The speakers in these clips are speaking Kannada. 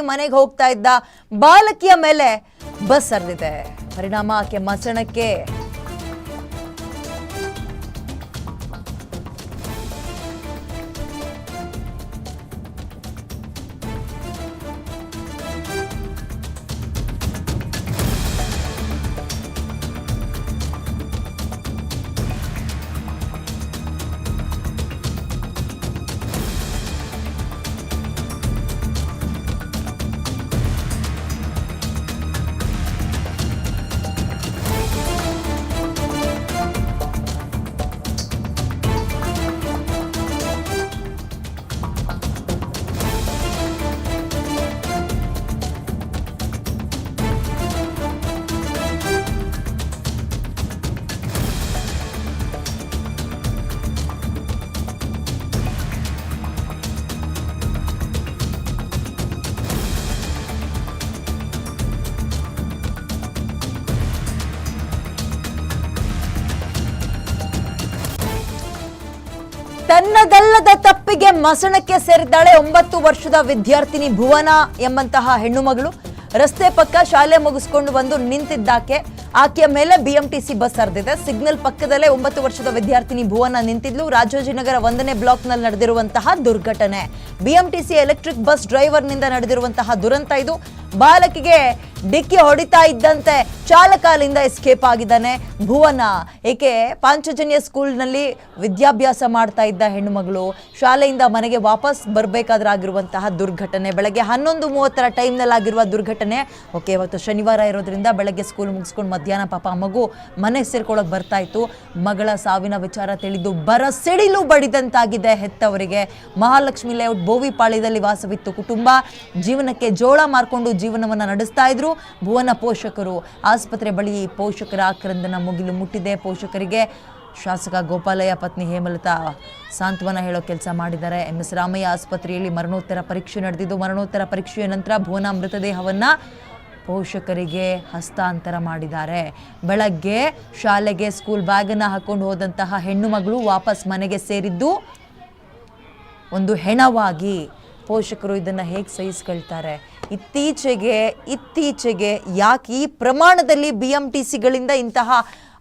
ಮನೆಗೆ ಹೋಗ್ತಾ ಇದ್ದ ಬಾಲಕಿಯ ಮೇಲೆ ಬಸ್ ಹರಿದಿದೆ. ಪರಿಣಾಮ ಆಕೆ ಮಸಣಕ್ಕೆ ತನ್ನದಲ್ಲದ ತಪ್ಪಿಗೆ ಮಸಣಕ್ಕೆ ಸೇರಿದ್ದಾಳೆ ಒಂಬತ್ತು ವರ್ಷದ ವಿದ್ಯಾರ್ಥಿನಿ ಭುವನ ಎಂಬಂತಹ ಹೆಣ್ಣು ಮಗಳು. ರಸ್ತೆ ಪಕ್ಕ ಶಾಲೆ ಮುಗಿಸ್ಕೊಂಡು ಬಂದು ನಿಂತಿದ್ದಾಕೆ. ಆಕೆಯ ಮೇಲೆ ಬಿಎಂಟಿಸಿ ಬಸ್ ಹರಿದಿದೆ. ಸಿಗ್ನಲ್ ಪಕ್ಕದಲ್ಲೇ ಒಂಬತ್ತು ವರ್ಷದ ವಿದ್ಯಾರ್ಥಿನಿ ಭುವನ ನಿಂತಿದ್ಲು. ರಾಜಾಜಿನಗರ ಒಂದನೇ ಬ್ಲಾಕ್ನಲ್ಲಿ ನಡೆದಿರುವಂತಹ ದುರ್ಘಟನೆ. ಬಿಎಂಟಿಸಿ ಎಲೆಕ್ಟ್ರಿಕ್ ಬಸ್ ಡ್ರೈವರ್ನಿಂದ ನಡೆದಿರುವಂತಹ ದುರಂತ ಇದು. ಬಾಲಕಿಗೆ ಡಿಕ್ಕಿ ಹೊಡಿತಾ ಇದ್ದಂತೆ ಚಾಲಕ ಎಸ್ಕೇಪ್ ಆಗಿದ್ದಾನೆ. ಭುವನ, ಏಕೆ ಪಾಂಚಜನ್ಯ ಸ್ಕೂಲ್ನಲ್ಲಿ ವಿದ್ಯಾಭ್ಯಾಸ ಮಾಡ್ತಾ ಇದ್ದ ಹೆಣ್ಣು ಮಗಳು ಶಾಲೆಯಿಂದ ಮನೆಗೆ ವಾಪಸ್ ಬರಬೇಕಾದ್ರೆ ಆಗಿರುವಂತಹ ದುರ್ಘಟನೆ. ಬೆಳಗ್ಗೆ ಹನ್ನೊಂದು ಮೂವತ್ತರ ಟೈಮ್ನಲ್ಲಿ ಆಗಿರುವ ದುರ್ಘಟನೆ. ಓಕೆ, ಇವತ್ತು ಶನಿವಾರ ಇರೋದ್ರಿಂದ ಬೆಳಗ್ಗೆ ಸ್ಕೂಲ್ ಮುಗಿಸ್ಕೊಂಡು ಮಧ್ಯಾಹ್ನ ಪಾಪ ಮಗು ಮನೆ ಸೇರ್ಕೊಳ್ಳೋಕೆ ಬರ್ತಾ ಇತ್ತು. ಮಗಳ ಸಾವಿನ ವಿಚಾರ ತಿಳಿದು ಬರ ಸಿಡಿಲು ಬಡಿದಂತಾಗಿದೆ ಹೆತ್ತವರಿಗೆ. ಮಹಾಲಕ್ಷ್ಮಿ ಲೇಔಟ್ ಬೋವಿಪಾಳ್ಯದಲ್ಲಿ ವಾಸವಿತ್ತು. ಕುಟುಂಬ ಜೀವನಕ್ಕೆ ಜೋಳ ಮಾರ್ಕೊಂಡು ಜೀವನವನ್ನು ನಡೆಸ್ತಾ ಇದ್ರು. ಭುವನ ಪೋಷಕರು ಆಸ್ಪತ್ರೆ ಬಳಿ ಪೋಷಕರ ಆಕ್ರಂದನ ಮುಗಿಲು ಮುಟ್ಟಿದೆ. ಪೋಷಕರಿಗೆ ಶಾಸಕ ಗೋಪಾಲಯ್ಯ, ಪತ್ನಿ ಹೇಮಲತಾ ಸಾಂತ್ವನ ಹೇಳೋ ಕೆಲಸ ಮಾಡಿದ್ದಾರೆ. ಎಂ ಎಸ್ ರಾಮಯ್ಯ ಆಸ್ಪತ್ರೆಯಲ್ಲಿ ಮರಣೋತ್ತರ ಪರೀಕ್ಷೆ ನಡೆದಿದ್ದು, ಮರಣೋತ್ತರ ಪರೀಕ್ಷೆಯ ನಂತರ ಭುವನ ಮೃತದೇಹವನ್ನು ಪೋಷಕರಿಗೆ ಹಸ್ತಾಂತರ ಮಾಡಿದ್ದಾರೆ. ಬೆಳಗ್ಗೆ ಶಾಲೆಗೆ ಸ್ಕೂಲ್ ಬ್ಯಾಗನ್ನು ಹಾಕೊಂಡು ಹೋದಂತಹ ಹೆಣ್ಣು ಮಗಳು ವಾಪಸ್ ಮನೆಗೆ ಸೇರಿದ್ದು, ಒಂದು ಹೆಣವಾಗಿ ಪೋಷಕರು ಇದನ್ನು ಹೇಗೆ ಸಹಿಸ್ಕೊಳ್ತಾರೆ? ಇತ್ತೀಚೆಗೆ ಇತ್ತೀಚೆಗೆ ಯಾಕೆ ಈ ಪ್ರಮಾಣದಲ್ಲಿ ಬಿ ಎಂ ಟಿ ಸಿಗಳಿಂದ ಇಂತಹ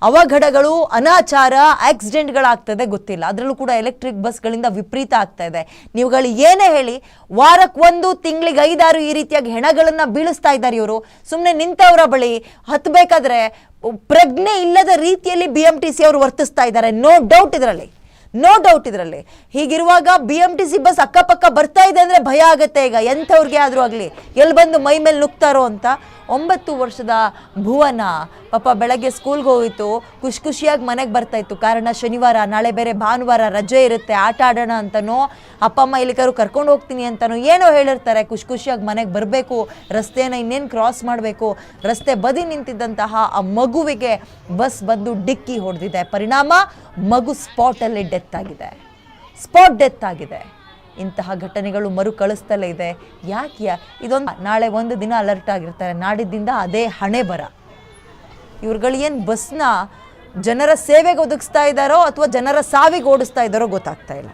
ಅವಘಡಗಳು, ಅನಾಚಾರ, ಆಕ್ಸಿಡೆಂಟ್ಗಳಾಗ್ತದೆ ಗೊತ್ತಿಲ್ಲ. ಅದರಲ್ಲೂ ಕೂಡ ಎಲೆಕ್ಟ್ರಿಕ್ ಬಸ್ಗಳಿಂದ ವಿಪರೀತ ಆಗ್ತಾ ಇದೆ. ನೀವುಗಳು ಏನೇ ಹೇಳಿ, ವಾರಕ್ಕೆ ಒಂದು, ತಿಂಗಳಿಗೆ ಐದಾರು ಈ ರೀತಿಯಾಗಿ ಹೆಣಗಳನ್ನು ಬೀಳಿಸ್ತಾ ಇದ್ದಾರೆ ಇವರು. ಸುಮ್ಮನೆ ನಿಂತವರ ಬಳಿ ಹತ್ತಬೇಕಾದ್ರೆ ಪ್ರಜ್ಞೆ ಇಲ್ಲದ ರೀತಿಯಲ್ಲಿ ಬಿ ಎಂ ಟಿ ಸಿ ಅವರು ವರ್ತಿಸ್ತಾ ಇದ್ದಾರೆ. ನೋ ಡೌಟ್ ಇದರಲ್ಲಿ. ನೋ ಡೌಟ್ ಇದರಲ್ಲಿ. ಹೀಗಿರುವಾಗ B M T C bus ಅಕ್ಕಪಕ್ಕ ಬರ್ತಾ ಇದೆ ಅಂದರೆ ಭಯ ಆಗುತ್ತೆ ಈಗ. ಎಂಥವ್ರಿಗೆ ಆದರೂ ಆಗಲಿ. ಎಲ್ಲಿ ಬಂದು ಮೈ ಮೇಲೆ ನುಗ್ತಾರೋ ಅಂತ ಒಂಬತ್ತು ವರ್ಷದ ಭುವನ ಪಾಪ ಬೆಳಗ್ಗೆ ಸ್ಕೂಲ್ಗೆ ಹೋಗಿತ್ತು ಖುಷಿ ಖುಷಿಯಾಗಿ ಮನೆಗೆ ಬರ್ತಾ ಇತ್ತು. ಕಾರಣ ಶನಿವಾರ, ನಾಳೆ ಬೇರೆ ಭಾನುವಾರ ರಜೆ ಇರುತ್ತೆ. ಆಟ ಆಡೋಣ ಅಂತನೋ, ಅಪ್ಪ, ಅಮ್ಮ ಇಲ್ಲಿಕಾರು ಕರ್ಕೊಂಡು ಹೋಗ್ತೀನಿ ಅಂತನೋ ಏನೋ ಹೇಳಿರ್ತಾರೆ. ಖುಷಿ ಖುಷಿಯಾಗಿ ಮನೆಗೆ ಬರಬೇಕು. ರಸ್ತೆನ ಇನ್ನೇನು ಕ್ರಾಸ್ ಮಾಡಬೇಕು. ರಸ್ತೆ ಬದಿ ನಿಂತಿದ್ದಂತಹ ಆ ಮಗುವಿಗೆ ಬಸ್ ಬಂದು ಡಿಕ್ಕಿ ಹೊಡೆದಿದೆ. ಪರಿಣಾಮ ಮಗು ಸ್ಪಾಟಲ್ಲಿ ಡೆತ್ ಆಗಿದೆ ಸ್ಪಾಟ್ ಡೆತ್ ಆಗಿದೆ ಇಂತಹ ಘಟನೆಗಳು ಮರು ಕಳಿಸ್ತಲೇ ಇದೆ. ಯಾಕೆ ಇದೊಂದು ನಾಳೆ ಒಂದು ದಿನ ಅಲರ್ಟ್ ಆಗಿರ್ತಾರೆ. ನಾಡಿದ್ದಿಂದ ಅದೇ ಹಣೆ ಬರ. ಇವ್ರುಗಳು ಏನು ಬಸ್ನ ಜನರ ಸೇವೆಗೆ ಒದಗಿಸ್ತಾ ಇದ್ದಾರೋ ಅಥವಾ ಜನರ ಸಾವಿಗೆ ಓಡಿಸ್ತಾ ಇದ್ದಾರೋ ಗೊತ್ತಾಗ್ತಾ ಇಲ್ಲ.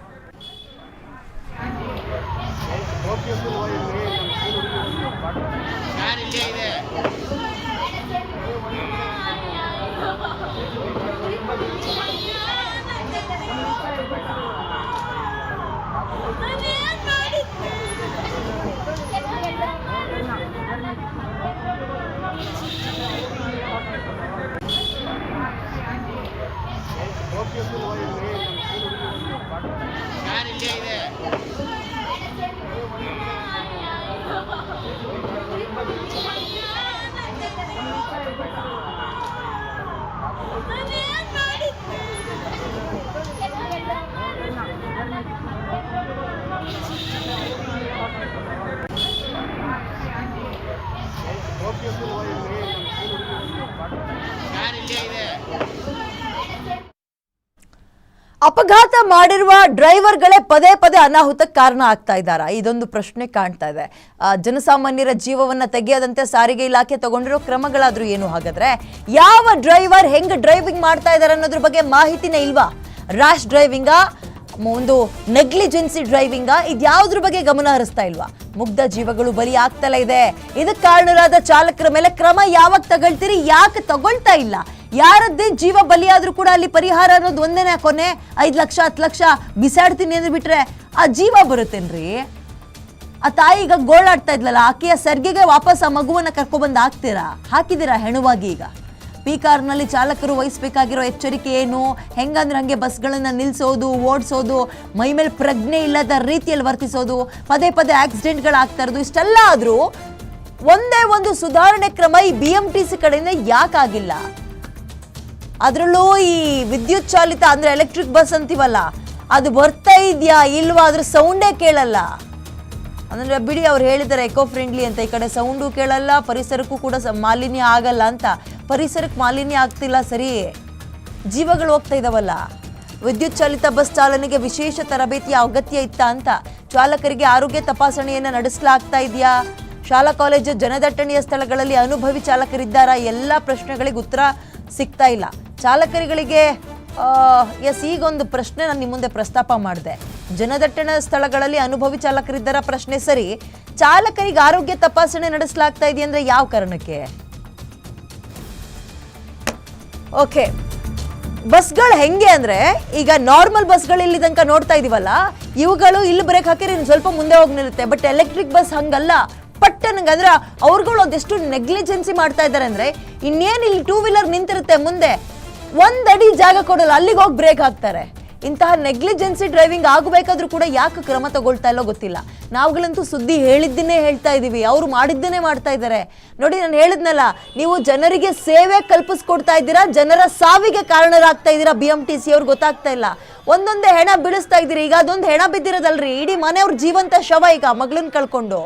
ಅಪಘಾತ ಮಾಡಿರುವ ಡ್ರೈವರ್ಗಳೇ ಪದೇ ಪದೇ ಅನಾಹುತಕ್ಕೆ ಕಾರಣ ಆಗ್ತಾ ಇದ್ದಾರಾ. ಇದೊಂದು ಪ್ರಶ್ನೆ ಕಾಣ್ತಾ ಇದೆ. ಜನಸಾಮಾನ್ಯರ ಜೀವವನ್ನ ತೆಗೆಯದಂತೆ ಸಾರಿಗೆ ಇಲಾಖೆ ತಗೊಂಡಿರೋ ಕ್ರಮಗಳಾದ್ರೂ ಏನು ಹಾಗಾದ್ರೆ? ಯಾವ ಡ್ರೈವರ್ ಹೆಂಗ್ ಡ್ರೈವಿಂಗ್ ಮಾಡ್ತಾ ಇದ್ದಾರೆ ಅನ್ನೋದ್ರ ಬಗ್ಗೆ ಮಾಹಿತಿನೇ ಇಲ್ವಾ? ರಾಶ್ ಡ್ರೈವಿಂಗಾ, ಒಂದು ನೆಗ್ಲಿಜೆನ್ಸಿ ಡ್ರೈವಿಂಗಾ, ಇದ್ಯಾವುದ್ರ ಬಗ್ಗೆ ಗಮನ ಹರಿಸ್ತಾ ಇಲ್ವಾ? ಮುಗ್ಧ ಜೀವಗಳು ಬಲಿ ಆಗ್ತಲೇ ಇದೆ ಇದಕ್ಕೆ ಕಾರಣರಾದ ಚಾಲಕರ ಮೇಲೆ ಕ್ರಮ ಯಾವಾಗ ತಗೊಳ್ತೀರಿ? ಯಾಕೆ ತಗೊಳ್ತಾ ಇಲ್ಲ? ಯಾರದ್ದೇ ಜೀವ ಬಲಿಯಾದ್ರೂ ಕೂಡ ಅಲ್ಲಿ ಪರಿಹಾರ ಅನ್ನೋದು ಒಂದೇನೆ ಕೊನೆ. ಐದು ಲಕ್ಷ, ಹತ್ತು ಲಕ್ಷ ಬಿಸಾಡ್ತೀನಿ ಅಂದ್ರೆ ಬಿಟ್ರೆ ಆ ಜೀವ ಬರುತ್ತೇನ್ರಿ? ಆ ತಾಯಿ ಈಗ ಗೋಳಾಡ್ತಾ ಇದ್ಲಲ್ಲ, ಆಕೆಯ ಸರ್ಗೆಗೆ ವಾಪಸ್ ಆ ಮಗುವನ್ನ ಕರ್ಕೊಬಂದು ಹಾಕ್ತೀರಾ? ಹಾಕಿದ್ದೀರಾ ಹೆಣವಾಗಿ ಈಗ? ಪಿ ಕಾರ್ನಲ್ಲಿ ಚಾಲಕರು ವಹಿಸಬೇಕಾಗಿರೋ ಎಚ್ಚರಿಕೆ ಏನು? ಹೆಂಗಂದ್ರೆ ಹಂಗೆ ಬಸ್ಗಳನ್ನು ನಿಲ್ಸೋದು, ಓಡಿಸೋದು, ಮೈ ಮೇಲೆ ಪ್ರಜ್ಞೆ ಇಲ್ಲದ ರೀತಿಯಲ್ಲಿ ವರ್ತಿಸೋದು, ಪದೇ ಪದೇ ಆಕ್ಸಿಡೆಂಟ್ಗಳಾಗ್ತಾ ಇರೋದು, ಇಷ್ಟೆಲ್ಲ ಆದ್ರೂ ಒಂದೇ ಒಂದು ಸುಧಾರಣೆ ಕ್ರಮ ಈ ಬಿ ಎಂ ಟಿ ಸಿ ಕಡೆಯಿಂದ ಯಾಕಾಗಿಲ್ಲ? ಅದರಲ್ಲೂ ಈ ವಿದ್ಯುತ್ ಚಾಲಿತ ಅಂದ್ರೆ ಎಲೆಕ್ಟ್ರಿಕ್ ಬಸ್ ಅಂತೀವಲ್ಲ, ಅದು ಬರ್ತಾ ಇದೆಯಾ ಇಲ್ವಾ ಅದ್ರ ಸೌಂಡೇ ಕೇಳಲ್ಲ. ಅಂದ್ರೆ ಬಿಡಿ ಅವ್ರು ಹೇಳಿದ್ದಾರೆ ಎಕೋ ಫ್ರೆಂಡ್ಲಿ ಅಂತ, ಈ ಕಡೆ ಸೌಂಡು ಕೇಳಲ್ಲ, ಪರಿಸರಕ್ಕೂ ಕೂಡ ಮಾಲಿನ್ಯ ಆಗಲ್ಲ ಅಂತ. ಪರಿಸರಕ್ಕೆ ಮಾಲಿನ್ಯ ಆಗ್ತಿಲ್ಲ ಸರಿ. ಜೀವಗಳು ಹೋಗ್ತಾ ಇದಾವಲ್ಲ. ವಿದ್ಯುತ್ ಚಾಲಿತ ಬಸ್ ಚಾಲನೆಗೆ ವಿಶೇಷ ತರಬೇತಿಯ ಅಗತ್ಯ ಇತ್ತ ಅಂತ. ಚಾಲಕರಿಗೆ ಆರೋಗ್ಯ ತಪಾಸಣೆಯನ್ನು ನಡೆಸಲಾಗ್ತಾ ಇದೆಯಾ? ಶಾಲಾ ಕಾಲೇಜು ಜನದಟ್ಟಣೆಯ ಸ್ಥಳಗಳಲ್ಲಿ ಅನುಭವಿ ಚಾಲಕರಿದ್ದಾರಾ? ಎಲ್ಲ ಪ್ರಶ್ನೆಗಳಿಗೆ ಉತ್ತರ ಸಿಗ್ತಾ ಇಲ್ಲ. ಚಾಲಕರುಗಳಿಗೆ ಎಸ್, ಈಗೊಂದು ಪ್ರಶ್ನೆ ನಾನು ನಿಮ್ಮ ಮುಂದೆ ಪ್ರಸ್ತಾಪ ಮಾಡಿದೆ. ಜನದಟ್ಟಣ ಸ್ಥಳಗಳಲ್ಲಿ ಅನುಭವಿ ಚಾಲಕರಿದ್ದರ ಪ್ರಶ್ನೆ ಸರಿ. ಚಾಲಕರಿಗೆ ಆರೋಗ್ಯ ತಪಾಸಣೆ ನಡೆಸಲಾಗ್ತಾ ಇದೆ ಅಂದ್ರೆ ಯಾವ ಕಾರಣಕ್ಕೆ? ಓಕೆ. ಬಸ್ಗಳು ಹೆಂಗೆ ಅಂದ್ರೆ, ಈಗ ನಾರ್ಮಲ್ ಬಸ್ಗಳು ಇಲ್ಲಿ ತನಕ ನೋಡ್ತಾ ಇದೀವಲ್ಲ, ಇವುಗಳು ಇಲ್ಲಿ ಬ್ರೇಕ್ ಹಾಕಿದ್ರೆ ಸ್ವಲ್ಪ ಮುಂದೆ ಹೋಗಿ ನಿಲ್ಲುತ್ತೆ. ಬಟ್ ಎಲೆಕ್ಟ್ರಿಕ್ ಬಸ್ ಹಂಗಲ್ಲ. ಪಟ್ಟನಂಗೆ ಅಂದ್ರೆ ಅವ್ರುಗಳು ಅದೆಷ್ಟು ನೆಗ್ಲಿಜೆನ್ಸಿ ಮಾಡ್ತಾ ಇದ್ದಾರೆ ಅಂದ್ರೆ ಇನ್ನೇನು ಇಲ್ಲಿ ಟೂ ವೀಲರ್ ನಿಂತಿರುತ್ತೆ ಮುಂದೆ, ಒಂದಡಿ ಜಾಗ ಕೊಡಲ್ಲ, ಅಲ್ಲಿಗೆ ಹೋಗಿ ಬ್ರೇಕ್ ಹಾಕ್ತಾರೆ. ಇಂತಹ ನೆಗ್ಲಿಜೆನ್ಸಿ ಡ್ರೈವಿಂಗ್ ಆಗಬೇಕಾದ್ರೂ ಕೂಡ ಯಾಕೆ ಕ್ರಮ ತಗೊಳ್ತಾ ಇಲ್ಲೋ ಗೊತ್ತಿಲ್ಲ. ನಾವುಗಳಂತೂ ಸುದ್ದಿ ಹೇಳಿದ್ದನ್ನೇ ಹೇಳ್ತಾ ಇದ್ದೀವಿ ಅವರು ಮಾಡಿದ್ದನ್ನೇ ಮಾಡ್ತಾ ಇದ್ದಾರೆ. ನೋಡಿ, ನಾನು ಹೇಳಿದ್ನಲ್ಲ, ನೀವು ಜನರಿಗೆ ಸೇವೆ ಕಲ್ಪಿಸ್ಕೊಡ್ತಾ ಇದ್ದೀರಾ, ಜನರ ಸಾವಿಗೆ ಕಾರಣರಾಗ್ತಾ ಇದ್ದೀರಾ ಬಿ ಎಂ ಟಿ ಸಿ ಅವ್ರಿಗೆ ಗೊತ್ತಾಗ್ತಾ ಇಲ್ಲ. ಒಂದೊಂದೇ ಹೆಣ ಬಿಡಿಸ್ತಾ ಇದ್ದೀರಿ, ಈಗ ಅದೊಂದು ಹೆಣ ಬಿದ್ದಿರೋದಲ್ರಿ, ಇಡೀ ಮನೆಯವ್ರ ಜೀವಂತ ಶವ ಈಗ ಮಗಳನ್ನ ಕಳ್ಕೊಂಡು.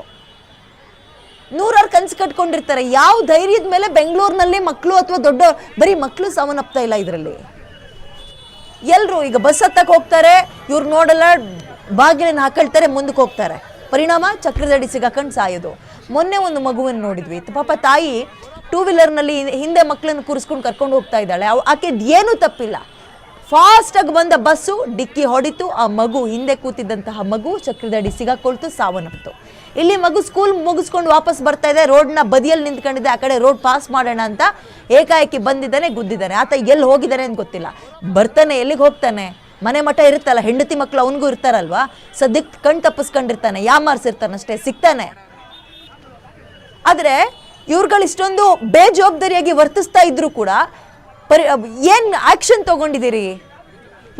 ನೂರಾರು ಕನ್ಸು ಕಟ್ಕೊಂಡಿರ್ತಾರೆ. ಯಾವ ಧೈರ್ಯದ ಮೇಲೆ ಬೆಂಗಳೂರಿನಲ್ಲಿ ಮಕ್ಕಳು ಅಥವಾ ದೊಡ್ಡ ಬರೀ ಮಕ್ಕಳು ಸಾವನ್ನಪ್ತಾ ಇಲ್ಲ ಇದರಲ್ಲಿ? ಎಲ್ಲರೂ ಈಗ ಬಸ್ ಹತ್ತಕ್ಕೆ ಹೋಗ್ತಾರೆ, ಇವ್ರು ನೋಡಲ್ಲ, ಬಾಗಿಲನ್ನು ಹಾಕೊಳ್ತಾರೆ, ಮುಂದಕ್ಕೆ ಹೋಗ್ತಾರೆ. ಪರಿಣಾಮ ಚಕ್ರದಡಿ ಸಿಗಾಕೊಂಡು ಸಾಯೋದು. ಮೊನ್ನೆ ಒಂದು ಮಗುವನ್ನು ನೋಡಿದ್ವಿ. ಪಾಪ ತಾಯಿ ಟೂ ವೀಲರ್ನಲ್ಲಿ ಹಿಂದೆ ಮಕ್ಕಳನ್ನು ಕೂರಿಸ್ಕೊಂಡು ಕರ್ಕೊಂಡು ಹೋಗ್ತಾ ಇದ್ದಾಳೆ. ಅವ್ ಏನೂ ತಪ್ಪಿಲ್ಲ. ಫಾಸ್ಟಾಗಿ ಬಂದ ಬಸ್ಸು ಡಿಕ್ಕಿ ಹೊಡಿತು. ಆ ಮಗು ಹಿಂದೆ ಕೂತಿದ್ದಂತಹ ಮಗು ಚಕ್ರದಡಿ ಸಿಗಾಕೊಳ್ತು, ಸಾವನ್ನಪ್ತು. ಇಲ್ಲಿ ಮಗು ಸ್ಕೂಲ್ ಮುಗಿಸ್ಕೊಂಡು ವಾಪಸ್ ಬರ್ತಾ ಇದೆ. ರೋಡ್ನ ಬದಿಯಲ್ಲಿ ನಿಂತ್ಕೊಂಡಿದೆ. ಆ ಕಡೆ ರೋಡ್ ಪಾಸ್ ಮಾಡೋಣ ಅಂತ ಏಕಾಏಕಿ ಬಂದಿದ್ದಾನೆ, ಗುದ್ದಿದ್ದಾನೆ. ಆತ ಎಲ್ಲಿ ಹೋಗಿದ್ದಾನೆ ಅಂತ ಗೊತ್ತಿಲ್ಲ. ಬರ್ತಾನೆ, ಎಲ್ಲಿಗೆ ಹೋಗ್ತಾನೆ? ಮನೆ ಮಠ ಇರುತ್ತಲ್ಲ, ಹೆಂಡತಿ ಮಕ್ಕಳು ಅವನಿಗೂ ಇರ್ತಾರಲ್ವಾ? ಸದ್ಯಕ್ಕೆ ಕಣ್ ತಪ್ಪಿಸ್ಕೊಂಡಿರ್ತಾನೆ ಯಾಮಾರ್ಸಿರ್ತಾನೆ ಅಷ್ಟೇ? ಸಿಗ್ತಾನೆ. ಆದ್ರೆ ಇವ್ರುಗಳು ಇಷ್ಟೊಂದು ಬೇಜವಾಬ್ದಾರಿಯಾಗಿ ವರ್ತಿಸ್ತಾ ಇದ್ರು ಕೂಡ ಪರಿ ಏನ್ ತಗೊಂಡಿದ್ದೀರಿ?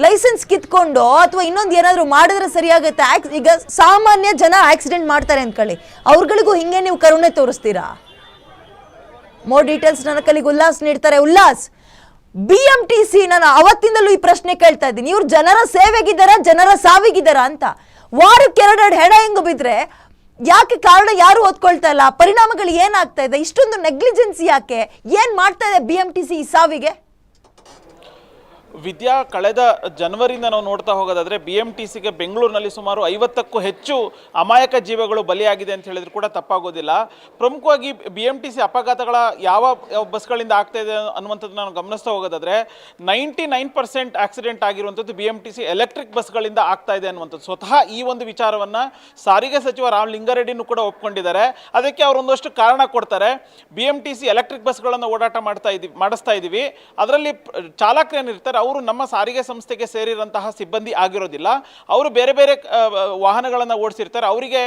ಲೈಸೆನ್ಸ್ ಕಿತ್ಕೊಂಡು ಅಥವಾ ಇನ್ನೊಂದು ಏನಾದರೂ ಮಾಡಿದ್ರೆ ಸರಿಯಾಗುತ್ತೆ. ಈಗ ಸಾಮಾನ್ಯ ಜನ ಆಕ್ಸಿಡೆಂಟ್ ಮಾಡ್ತಾರೆ ಅಂದ್ಕೊಳ್ಳಿ. ಅವ್ರಗಳಿಗೂ ಹಿಂಗೆ ನೀವು ಕರುಣೆ ತೋರಿಸ್ತೀರಾ? ಮೋರ್ ಡೀಟೇಲ್ಸ್ ನನ್ನ ಕಲಿಗೆ ಉಲ್ಲಾಸ್ ನೀಡ್ತಾರೆ. Ullas! B M T C ನಾನು ಅವತ್ತಿಂದಲೂ ಈ ಪ್ರಶ್ನೆ ಕೇಳ್ತಾ ಇದ್ದೀನಿ. ಇವ್ರು ಜನರ ಸೇವೆಗಿದ್ದಾರ, ಜನರ ಸಾವಿಗಿದ್ದಾರ ಅಂತ. ವಾರಕ್ಕೆ ಎರಡೆರಡು ಹೆಣ ಹೆಂಗು ಬಿದ್ರೆ ಯಾಕೆ ಕಾರಣ ಯಾರು ಓದ್ಕೊಳ್ತಾ ಇಲ್ಲ? ಪರಿಣಾಮಗಳು ಏನಾಗ್ತಾ ಇದೆ? ಇಷ್ಟೊಂದು ನೆಗ್ಲಿಜೆನ್ಸಿ ಯಾಕೆ? ಏನ್ ಮಾಡ್ತಾ ಇದೆ ಬಿ ಎಂ ಟಿ ಸಿ ಈ ಸಾವಿಗೆ? ವಿದ್ಯಾ ಕಳೆದ ಜನವರಿಯಿಂದ ನಾವು ನೋಡ್ತಾ ಹೋಗೋದಾದ್ರೆ ಬಿ ಎಂ ಟಿ ಸಿಗೆ ಬೆಂಗಳೂರಿನಲ್ಲಿ ಸುಮಾರು ಐವತ್ತಕ್ಕೂ ಹೆಚ್ಚು ಅಮಾಯಕ ಜೀವಗಳು ಬಲಿಯಾಗಿದೆ ಅಂತ ಹೇಳಿದ್ರು ಕೂಡ ತಪ್ಪಾಗೋದಿಲ್ಲ. ಪ್ರಮುಖವಾಗಿ ಬಿ ಎಂ ಟಿ ಸಿ ಅಪಘಾತಗಳ ಯಾವ ಬಸ್ಗಳಿಂದ ಆಗ್ತಾ ಇದೆ ಅನ್ನುವಂಥದ್ದು ನಾನು ಗಮನಿಸ್ತಾ ಹೋಗೋದಾದ್ರೆ ನೈಂಟಿ ನೈನ್ ಪರ್ಸೆಂಟ್ ಆಕ್ಸಿಡೆಂಟ್ ಆಗಿರುವಂಥದ್ದು B M T C electric ಬಸ್ಗಳಿಂದ ಆಗ್ತಾ ಇದೆ ಅನ್ನುವಂಥದ್ದು. ಸ್ವತಃ ಈ ಒಂದು ವಿಚಾರವನ್ನು ಸಾರಿಗೆ ಸಚಿವ ರಾಮ್ ಲಿಂಗಾರೆಡ್ಡಿನೂ ಕೂಡ ಒಪ್ಕೊಂಡಿದ್ದಾರೆ. ಅದಕ್ಕೆ ಅವರೊಂದಷ್ಟು ಕಾರಣ ಕೊಡ್ತಾರೆ. B M T C electric ಬಸ್ಗಳನ್ನು ಓಡಾಟ ಮಾಡ್ತಾ ಇದ್ದೀವಿ ಮಾಡಿಸ್ತಾ ಇದ್ದೀವಿ. ಅದರಲ್ಲಿ ಚಾಲಕರೇನಿರ್ತಾರೆ ಅವರು ನಮ್ಮ ಸಾರಿಗೆ ಸಂಸ್ಥೆಗೆ ಸೇರಿರಂತಹ ಸಿಬ್ಬಂದಿ ಆಗಿರೋದಿಲ್ಲ. ಅವರು ಬೇರೆ ಬೇರೆ ವಾಹನಗಳನ್ನು ಓಡಿಸಿರ್ತಾರೆ. ಅವರಿಗೆ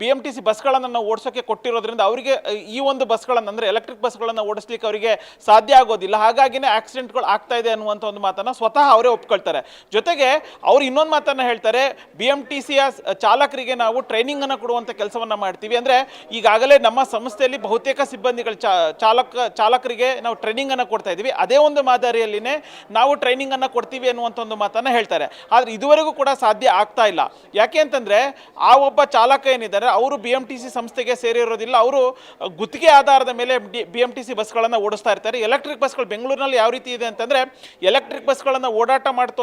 ಬಿ ಎಂ ಟಿ ಸಿ ಬಸ್ಗಳನ್ನು ನಾವು ಓಡಿಸೋಕೆ ಕೊಟ್ಟಿರೋದ್ರಿಂದ ಅವರಿಗೆ, ಈ ಒಂದು ಬಸ್ಗಳನ್ನು, ಅಂದರೆ ಎಲೆಕ್ಟ್ರಿಕ್ ಬಸ್ಗಳನ್ನು ಓಡಿಸ್ಲಿಕ್ಕೆ ಅವರಿಗೆ ಸಾಧ್ಯ ಆಗೋದಿಲ್ಲ. ಹಾಗಾಗಿನೇ ಆಕ್ಸಿಡೆಂಟ್ಗಳು ಆಗ್ತಾ ಇದೆ ಅನ್ನುವಂಥ ಒಂದು ಮಾತನ್ನು ಸ್ವತಃ ಅವರೇ ಒಪ್ಕೊಳ್ತಾರೆ. ಜೊತೆಗೆ ಅವರು ಇನ್ನೊಂದು ಮಾತನ್ನು ಹೇಳ್ತಾರೆ ಬಿ ಎಂ ಟಿ ಸಿಯ ಚಾಲಕರಿಗೆ ನಾವು ಟ್ರೈನಿಂಗನ್ನು ಕೊಡುವಂಥ ಕೆಲಸವನ್ನು ಮಾಡ್ತೀವಿ. ಅಂದರೆ ಈಗಾಗಲೇ ನಮ್ಮ ಸಂಸ್ಥೆಯಲ್ಲಿ ಬಹುತೇಕ ಸಿಬ್ಬಂದಿಗಳು ಚಾಲಕ, ಚಾಲಕರಿಗೆ ನಾವು ಟ್ರೈನಿಂಗನ್ನು ಕೊಡ್ತಾ ಇದ್ದೀವಿ. ಅದೇ ಒಂದು ಮಾದರಿಯಲ್ಲಿನೇ ನಾವು ಟ್ರೈನಿಂಗನ್ನು ಕೊಡ್ತೀವಿ ಅನ್ನುವಂಥ ಒಂದು ಮಾತನ್ನು ಹೇಳ್ತಾರೆ. ಆದರೆ ಇದುವರೆಗೂ ಕೂಡ ಸಾಧ್ಯ ಆಗ್ತಾ ಇಲ್ಲ. ಯಾಕೆ ಅಂತಂದರೆ ಆ ಒಬ್ಬ ಚಾಲಕ ಏನಿದ್ದಾರೆ, ಅವರು ಬಿ ಎಂ ಟಿ ಸಿ ಸಂಸ್ಥೆಗೆ ಸೇರಿರೋದಿಲ್ಲ. ಅವರು ಗುತ್ತಿಗೆ ಆಧಾರದ ಮೇಲೆ ಬಿ ಎಂ ಟಿ ಸಿ ಬಸ್ಗಳನ್ನು ಓಡಿಸ್ತಾ ಇರ್ತಾರೆ. ಎಲೆಕ್ಟ್ರಿಕ್ ಬಸ್ಗಳು ಬೆಂಗಳೂರಿನಲ್ಲಿ ಯಾವ ರೀತಿ ಇದೆ ಅಂತಂದರೆ ಎಲೆಕ್ಟ್ರಿಕ್ ಬಸ್ಗಳನ್ನು ಓಡಾಟ ಮಾಡ್ತಾ,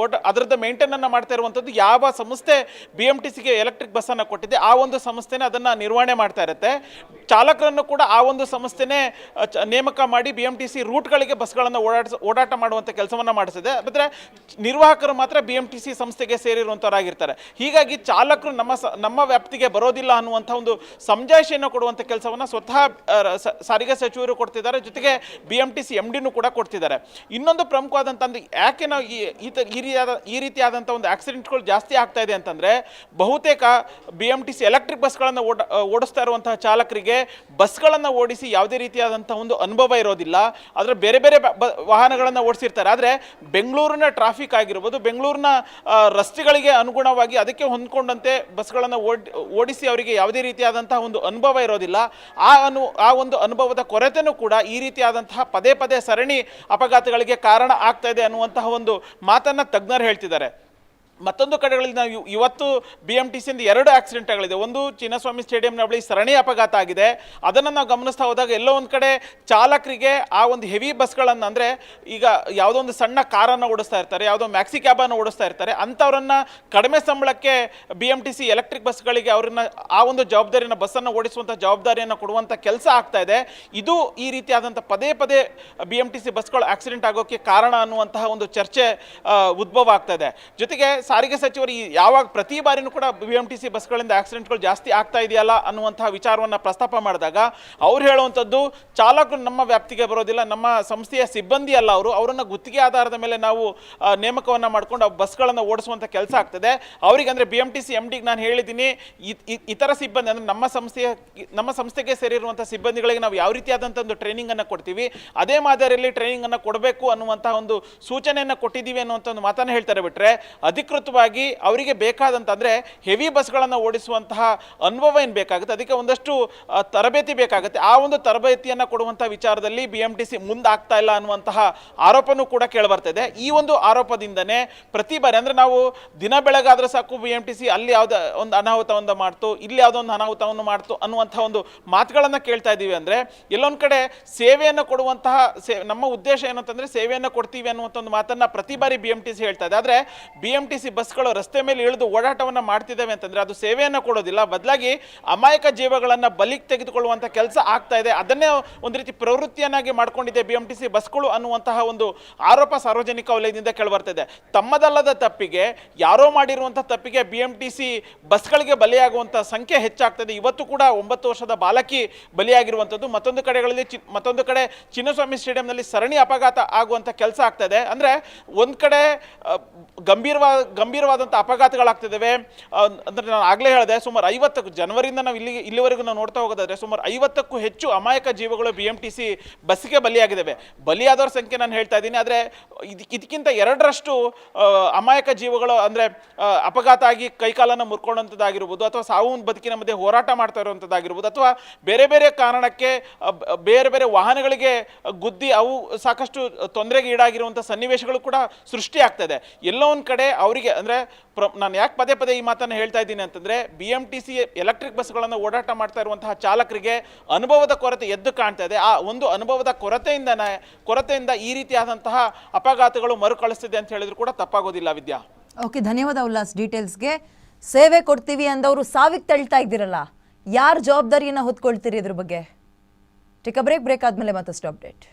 ಓಡ, ಅದರದ್ದು ಮೇಂಟೆನನ್ನು ಮಾಡ್ತಾ ಇರುವಂಥದ್ದು ಯಾವ ಸಂಸ್ಥೆ ಬಿ ಎಂ ಟಿ ಸಿಗೆ ಎಲೆಕ್ಟ್ರಿಕ್ ಬಸ್ಸನ್ನು ಕೊಟ್ಟಿದೆ, ಆ ಒಂದು ಸಂಸ್ಥೆನೇ ಅದನ್ನು ನಿರ್ವಹಣೆ ಮಾಡ್ತಾ ಇರುತ್ತೆ. ಚಾಲಕರನ್ನು ಕೂಡ ಆ ಒಂದು ಸಂಸ್ಥೆನೇ ನೇಮಕ ಮಾಡಿ ಬಿ ಎಂ ಟಿ ಸಿ ರೂಟ್ಗಳಿಗೆ ಬಸ್ಗಳನ್ನು ಓಡಾಡಿಸಿ ಓಡಾಟ ಮಾಡುವಂಥ ಕೆಲಸವನ್ನ ಮಾಡಿಸಿದೆ. ಆದರೆ ನಿರ್ವಾಹಕರು ಮಾತ್ರ ಬಿ ಎಂ ಟಿ ಸಿ ಸಂಸ್ಥೆಗೆ ಸೇರಿರುವಂಥವರಾಗಿರ್ತಾರೆ ಹೀಗಾಗಿ ಚಾಲಕರು ನಮ್ಮ ನಮ್ಮ ವ್ಯಾಪ್ತಿಗೆ ಬರೋದಿಲ್ಲ ಅನ್ನುವಂಥ ಒಂದು ಸಮಜಾಯಿಷಿಯನ್ನು ಕೊಡುವಂಥ ಕೆಲಸವನ್ನು ಸ್ವತಃ ಸಾರಿಗೆ ಸಚಿವರು ಕೊಡ್ತಿದ್ದಾರೆ. ಜೊತೆಗೆ ಬಿ ಎಂ ಟಿ ಸಿ ಕೂಡ ಕೊಡ್ತಿದ್ದಾರೆ. ಇನ್ನೊಂದು ಪ್ರಮುಖವಾದಂಥ ಒಂದು ಯಾಕೆ ನಾವು ಈ ಈ ರೀತಿಯಾದ, ಈ ರೀತಿಯಾದಂಥ ಒಂದು ಆಕ್ಸಿಡೆಂಟ್ಗಳು ಜಾಸ್ತಿ ಆಗ್ತಾ ಇದೆ ಅಂತಂದರೆ, ಬಹುತೇಕ B M T C electric ಬಸ್ಗಳನ್ನು ಓಡ ಓಡಿಸ್ತಾ ಇರುವಂತಹ ಚಾಲಕರಿಗೆ ಬಸ್ಗಳನ್ನು ಓಡಿಸಿ ಯಾವುದೇ ರೀತಿಯಾದಂಥ ಒಂದು ಅನುಭವ ಇರೋದಿಲ್ಲ. ಆದರೆ ಬೇರೆ ಬೇರೆ ವಾಹನಗಳನ್ನು ಓಡಿಸಿರ್ತಾರೆ. ಆದರೆ ಬೆಂಗಳೂರಿನ ಟ್ರಾಫಿಕ್ ಆಗಿರ್ಬೋದು, ಬೆಂಗಳೂರಿನ ರಸ್ತೆಗಳಿಗೆ ಅನುಗುಣವಾಗಿ ಅದಕ್ಕೆ ಹೊಂದ್ಕೊಂಡಂತೆ ಬಸ್ಗಳನ್ನು ಓಡ್, ಓಡಿಸಿ ಅವರಿಗೆ ಯಾವುದೇ ರೀತಿಯಾದಂತಹ ಒಂದು ಅನುಭವ ಇರೋದಿಲ್ಲ. ಆ ಅನು, ಆ ಒಂದು ಅನುಭವದ ಕೊರತೆನೂ ಕೂಡ ಈ ರೀತಿಯಾದಂತಹ ಪದೇ ಪದೇ ಸರಣಿ ಅಪಘಾತಗಳಿಗೆ ಕಾರಣ ಆಗ್ತಾ ಇದೆ ಅನ್ನುವಂತಹ ಒಂದು ಮಾತನ್ನು ತಜ್ಞರು ಹೇಳ್ತಿದ್ದಾರೆ. ಮತ್ತೊಂದು ಕಡೆಗಳಲ್ಲಿ ನಾವು ಇವತ್ತು ಬಿ ಎಂ ಟಿ ಸಿಯಿಂದ ಎರಡು ಆಕ್ಸಿಡೆಂಟ್ಗಳಿದೆ ಒಂದು ಚಿನ್ನಸ್ವಾಮಿ ಸ್ಟೇಡಿಯಂನ ಬಳಿ ಸರಣಿ ಅಪಘಾತ ಆಗಿದೆ. ಅದನ್ನು ನಾವು ಗಮನಿಸ್ತಾ ಹೋದಾಗ ಎಲ್ಲೋ ಒಂದು ಕಡೆ ಚಾಲಕರಿಗೆ ಆ ಒಂದು ಹೆವಿ ಬಸ್ಗಳನ್ನು ಅಂದರೆ ಈಗ ಯಾವುದೋ ಒಂದು ಸಣ್ಣ ಕಾರನ್ನು ಓಡಿಸ್ತಾ ಇರ್ತಾರೆ, ಯಾವುದೋ ಮ್ಯಾಕ್ಸಿ ಕ್ಯಾಬನ್ನು ಓಡಿಸ್ತಾ ಇರ್ತಾರೆ. ಅಂಥವ್ರನ್ನ ಕಡಿಮೆ ಸಂಬಳಕ್ಕೆ B M T C electric ಬಸ್ಗಳಿಗೆ ಅವ್ರನ್ನ ಆ ಒಂದು ಜವಾಬ್ದಾರಿಯನ್ನು ಬಸ್ಸನ್ನು ಓಡಿಸುವಂಥ ಜವಾಬ್ದಾರಿಯನ್ನು ಕೊಡುವಂಥ ಕೆಲಸ ಆಗ್ತಾ ಇದೆ. ಇದು ಈ ರೀತಿಯಾದಂಥ ಪದೇ ಪದೇ ಬಿ ಎಂ ಟಿ ಸಿ ಬಸ್ಗಳು ಆಕ್ಸಿಡೆಂಟ್ ಆಗೋಕ್ಕೆ ಕಾರಣ ಅನ್ನುವಂತಹ ಒಂದು ಚರ್ಚೆ ಉದ್ಭವ ಆಗ್ತಾ ಇದೆ. ಜೊತೆಗೆ ಸಾರಿಗೆ ಸಚಿವರು, ಈ ಯಾವಾಗ ಪ್ರತಿ ಬಾರಿನೂ ಕೂಡ ಬಿ ಎಂ ಟಿ ಸಿ ಬಸ್ಗಳಿಂದ ಆಕ್ಸಿಡೆಂಟ್ಗಳು ಜಾಸ್ತಿ ಆಗ್ತಾ ಇದೆಯಲ್ಲ ಅನ್ನುವಂತಹ ವಿಚಾರವನ್ನು ಪ್ರಸ್ತಾಪ ಮಾಡಿದಾಗ, ಅವ್ರು ಹೇಳುವಂಥದ್ದು, ಚಾಲಕರು ನಮ್ಮ ವ್ಯಾಪ್ತಿಗೆ ಬರೋದಿಲ್ಲ, ನಮ್ಮ ಸಂಸ್ಥೆಯ ಸಿಬ್ಬಂದಿ ಅಲ್ಲ ಅವರು, ಅವರನ್ನು ಗುತ್ತಿಗೆ ಆಧಾರದ ಮೇಲೆ ನಾವು ನೇಮಕವನ್ನು ಮಾಡಿಕೊಂಡು ಬಸ್ಗಳನ್ನು ಓಡಿಸುವಂಥ ಕೆಲಸ ಆಗ್ತದೆ. ಅವರಿಗೆ ಅಂದರೆ B M T C M ಡಿಗೆ ನಾನು ಹೇಳಿದ್ದೀನಿ ಇತರ ಸಿಬ್ಬಂದಿ, ಅಂದರೆ ನಮ್ಮ ಸಂಸ್ಥೆಯ, ನಮ್ಮ ಸಂಸ್ಥೆಗೆ ಸೇರಿರುವಂಥ ಸಿಬ್ಬಂದಿಗಳಿಗೆ ನಾವು ಯಾವ ರೀತಿಯಾದಂಥ ಒಂದು ಟ್ರೈನಿಂಗನ್ನು ಕೊಡ್ತೀವಿ, ಅದೇ ಮಾದರಿಯಲ್ಲಿ ಟ್ರೈನಿಂಗನ್ನು ಕೊಡಬೇಕು ಅನ್ನುವಂಥ ಒಂದು ಸೂಚನೆಯನ್ನು ಕೊಟ್ಟಿದ್ದೀವಿ ಅನ್ನುವಂಥ ಒಂದು ಮಾತನ್ನು ಹೇಳ್ತಾರೆ ಬಿಟ್ಟರೆ ಅಧಿಕೃತವಾಗಿ ಅವರಿಗೆ ಬೇಕಾದಂಥ ಅಂದರೆ ಹೆವಿ ಬಸ್ಗಳನ್ನು ಓಡಿಸುವಂತಹ ಅನುಭವ ಏನು ಬೇಕಾಗುತ್ತೆ? ಅದಕ್ಕೆ ಒಂದಷ್ಟು ತರಬೇತಿ ಬೇಕಾಗುತ್ತೆ. ಆ ಒಂದು ತರಬೇತಿಯನ್ನು ಕೊಡುವಂಥ ವಿಚಾರದಲ್ಲಿ ಬಿ ಎಂ ಟಿ ಇಲ್ಲ ಅನ್ನುವಂತಹ ಆರೋಪನೂ ಕೂಡ ಕೇಳಿಬರ್ತಿದೆ. ಈ ಒಂದು ಆರೋಪದಿಂದನೇ ಪ್ರತಿ ಬಾರಿ, ಅಂದರೆ ನಾವು ದಿನ ಬೆಳಗಾದರೆ ಸಾಕು ಬಿ ಎಂ ಟಿ ಸಿ ಅಲ್ಲಿ ಯಾವುದೋ ಒಂದು ಅನಾಹುತವನ್ನು ಮಾಡ್ತು, ಇಲ್ಲಿ ಯಾವುದೋ ಒಂದು ಅನಾಹುತವನ್ನು ಮಾಡ್ತು ಅನ್ನುವಂಥ ಒಂದು ಮಾತುಗಳನ್ನು ಕೇಳ್ತಾ ಇದ್ದೀವಿ ಅಂದರೆ, ಎಲ್ಲೊಂದು ಕಡೆ ಸೇವೆಯನ್ನು ಕೊಡುವಂತಹ ಸೇ, ನಮ್ಮ ಉದ್ದೇಶ ಏನಂತಂದರೆ ಸೇವೆಯನ್ನು ಕೊಡ್ತೀವಿ ಅನ್ನುವಂಥ ಒಂದು ಮಾತನ್ನು ಪ್ರತಿ ಬಾರಿ ಬಿ ಎಂ ಟಿ ಸಿ ಹೇಳ್ತಾ ಇದೆ. ಆದರೆ ಬಿ ಎಂ ಟಿ ಸಿ ಬಸ್ಗಳು ರಸ್ತೆ ಮೇಲೆ ಇಳಿದು ಓಡಾಟವನ್ನು ಮಾಡ್ತಿದ್ದಾವೆ ಅಂತಂದರೆ ಅದು ಸೇವೆಯನ್ನು ಕೊಡೋದಿಲ್ಲ. ಬದಲಾಗಿ ಅಮಾಯಕ ಜೀವಗಳನ್ನು ಬಲಿಗೆ ತೆಗೆದುಕೊಳ್ಳುವಂಥ ಕೆಲಸ ಆಗ್ತಾ ಇದೆ. ಅದನ್ನೇ ಒಂದು ರೀತಿ ಪ್ರವೃತ್ತಿಯನ್ನಾಗಿ ಮಾಡ್ಕೊಂಡಿದೆ ಬಿ ಎಂ ಟಿ ಸಿ ಬಸ್ಗಳು ಅನ್ನುವಂತಹ ಒಂದು ಆರೋಪ ಸಾರ್ವಜನಿಕ ವಲಯದಿಂದ ಕೇಳಿಬರ್ತಿದೆ. ತಮ್ಮದಲ್ಲದ ತಪ್ಪಿಗೆ, ಯಾರೋ ಮಾಡಿರುವಂಥ ತಪ್ಪಿಗೆ ಬಿ ಎಂ ಟಿ ಸಿ ಬಸ್ಗಳಿಗೆ ಬಲಿಯಾಗುವಂಥ ಸಂಖ್ಯೆ ಹೆಚ್ಚಾಗ್ತದೆ. ಇವತ್ತು ಕೂಡ ಒಂಬತ್ತು ವರ್ಷದ ಬಾಲಕಿ ಬಲಿಯಾಗಿರುವಂಥದ್ದು ಮತ್ತೊಂದು ಕಡೆಗಳಲ್ಲಿ ಚಿ, ಮತ್ತೊಂದು ಕಡೆ ಚಿನ್ನಸ್ವಾಮಿ ಸ್ಟೇಡಿಯಂನಲ್ಲಿ ಸರಣಿ ಅಪಘಾತ ಆಗುವಂಥ ಕೆಲಸ ಆಗ್ತದೆ. ಅಂದರೆ ಒಂದು ಕಡೆ ಗಂಭೀರವಾದ ಗಂಭೀರವಾದಂಥ ಅಪಘಾತಗಳಾಗ್ತಿದ್ದಾವೆ. ಅಂದರೆ ನಾನು ಆಗಲೇ ಹೇಳಿದೆ, ಸುಮಾರು ಐವತ್ತಕ್ಕೂ ಜನವರಿಂದ ನಾವು ಇಲ್ಲಿ ಇಲ್ಲಿವರೆಗೂ ನಾವು ನೋಡ್ತಾ ಹೋಗೋದಾದ್ರೆ ಸುಮಾರು ಐವತ್ತಕ್ಕೂ ಹೆಚ್ಚು ಅಮಾಯಕ ಜೀವಗಳು ಬಿ ಎಂ ಟಿ ಸಿ ಬಸ್ಸಿಗೆ ಬಲಿಯಾಗಿದ್ದಾವೆ. ಬಲಿಯಾದವ್ರ ಸಂಖ್ಯೆ ನಾನು ಹೇಳ್ತಾ ಇದ್ದೀನಿ, ಆದರೆ ಇದಕ್ಕೆ ಇದಕ್ಕಿಂತ ಎರಡರಷ್ಟು ಅಮಾಯಕ ಜೀವಗಳು ಅಂದರೆ ಅಪಘಾತ ಆಗಿ ಕೈಕಾಲನ್ನು ಮುರ್ಕೊಂಡಂಥದ್ದಾಗಿರ್ಬೋದು ಅಥವಾ ಸಾವು ಬದುಕಿನ ಮಧ್ಯೆ ಹೋರಾಟ ಮಾಡ್ತಾ ಇರುವಂಥದ್ದಾಗಿರ್ಬೋದು ಅಥವಾ ಬೇರೆ ಬೇರೆ ಕಾರಣಕ್ಕೆ ಬೇರೆ ಬೇರೆ ವಾಹನಗಳಿಗೆ ಗುದ್ದಿ ಅವು ಸಾಕಷ್ಟು ತೊಂದರೆಗೆ ಈಡಾಗಿರುವಂಥ ಸನ್ನಿವೇಶಗಳು ಕೂಡ ಸೃಷ್ಟಿ ಆಗ್ತದೆ ಎಲ್ಲೋ ಒಂದು ಕಡೆ ಅವರಿಗೆ ಅಂದರೆ ಪ್ರ, ನಾನು ಯಾಕೆ ಪದೇ ಪದೇ ಈ ಮಾತನ್ನು ಹೇಳ್ತಾ ಇದ್ದೀನಿ ಅಂತಂದರೆ B M T C electric ಬಸ್ಗಳನ್ನು ಓಡಾಟ ಮಾಡ್ತಾ ಇರುವಂತಹ ಚಾಲಕರಿಗೆ ಅನುಭವದ ಕೊರತೆ ಎದ್ದು ಕಾಣ್ತಾ ಇದೆ. ಆ ಒಂದು ಅನುಭವದ ಕೊರತೆಯಿಂದನೇ, ಕೊರತೆಯಿಂದ ಈ ರೀತಿಯಾದಂತಹ ಅಪಘಾತಗಳು ಮರುಕಳಿಸ್ತಿದೆ ಅಂತ ಹೇಳಿದ್ರು ಕೂಡ ತಪ್ಪಾಗೋದಿಲ್ಲ ವಿದ್ಯಾ. ಓಕೆ, ಧನ್ಯವಾದ ಉಲ್ಲಾಸ್ ಡೀಟೇಲ್ಸ್ಗೆ. ಸೇವೆ ಕೊಡ್ತೀವಿ ಅಂದವರು ಸಾವಿಗೆ ತಳ್ತಾ ಇದ್ದೀರಲ್ಲ, ಯಾರ ಜವಾಬ್ದಾರಿಯನ್ನು ಹೊತ್ಕೊಳ್ತೀರಿ ಇದ್ರ ಬಗ್ಗೆ? ಟೇಕ್ ಅ ಬ್ರೇಕ್ ಬ್ರೇಕ್ ಆದಮೇಲೆ ಮತ್ತಷ್ಟು ಅಪ್ಡೇಟ್.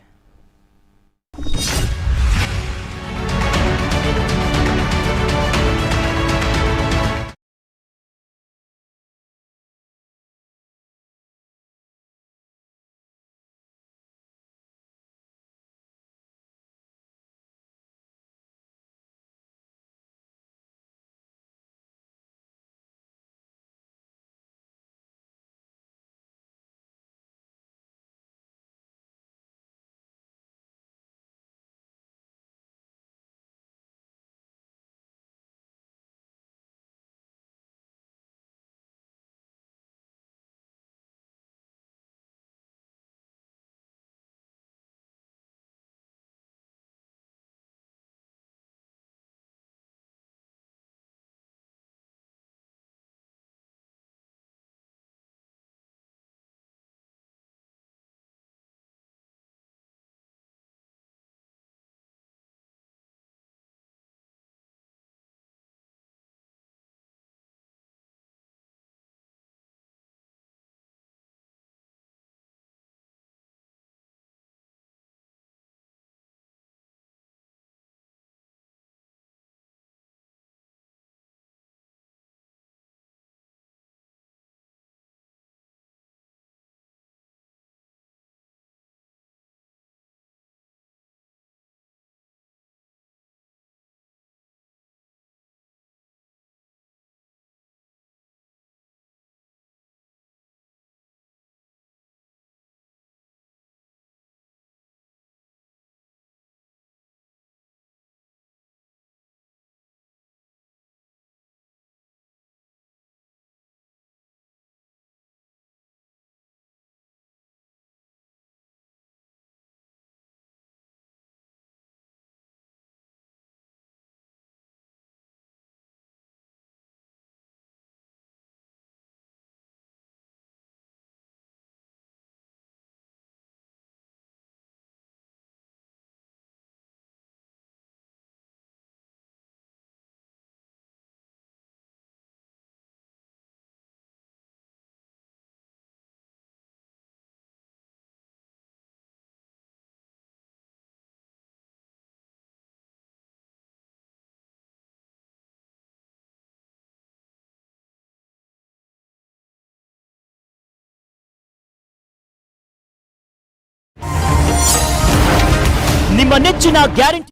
ನಿಮ್ಮ ನೆಚ್ಚಿನ ಗ್ಯಾರಂಟಿ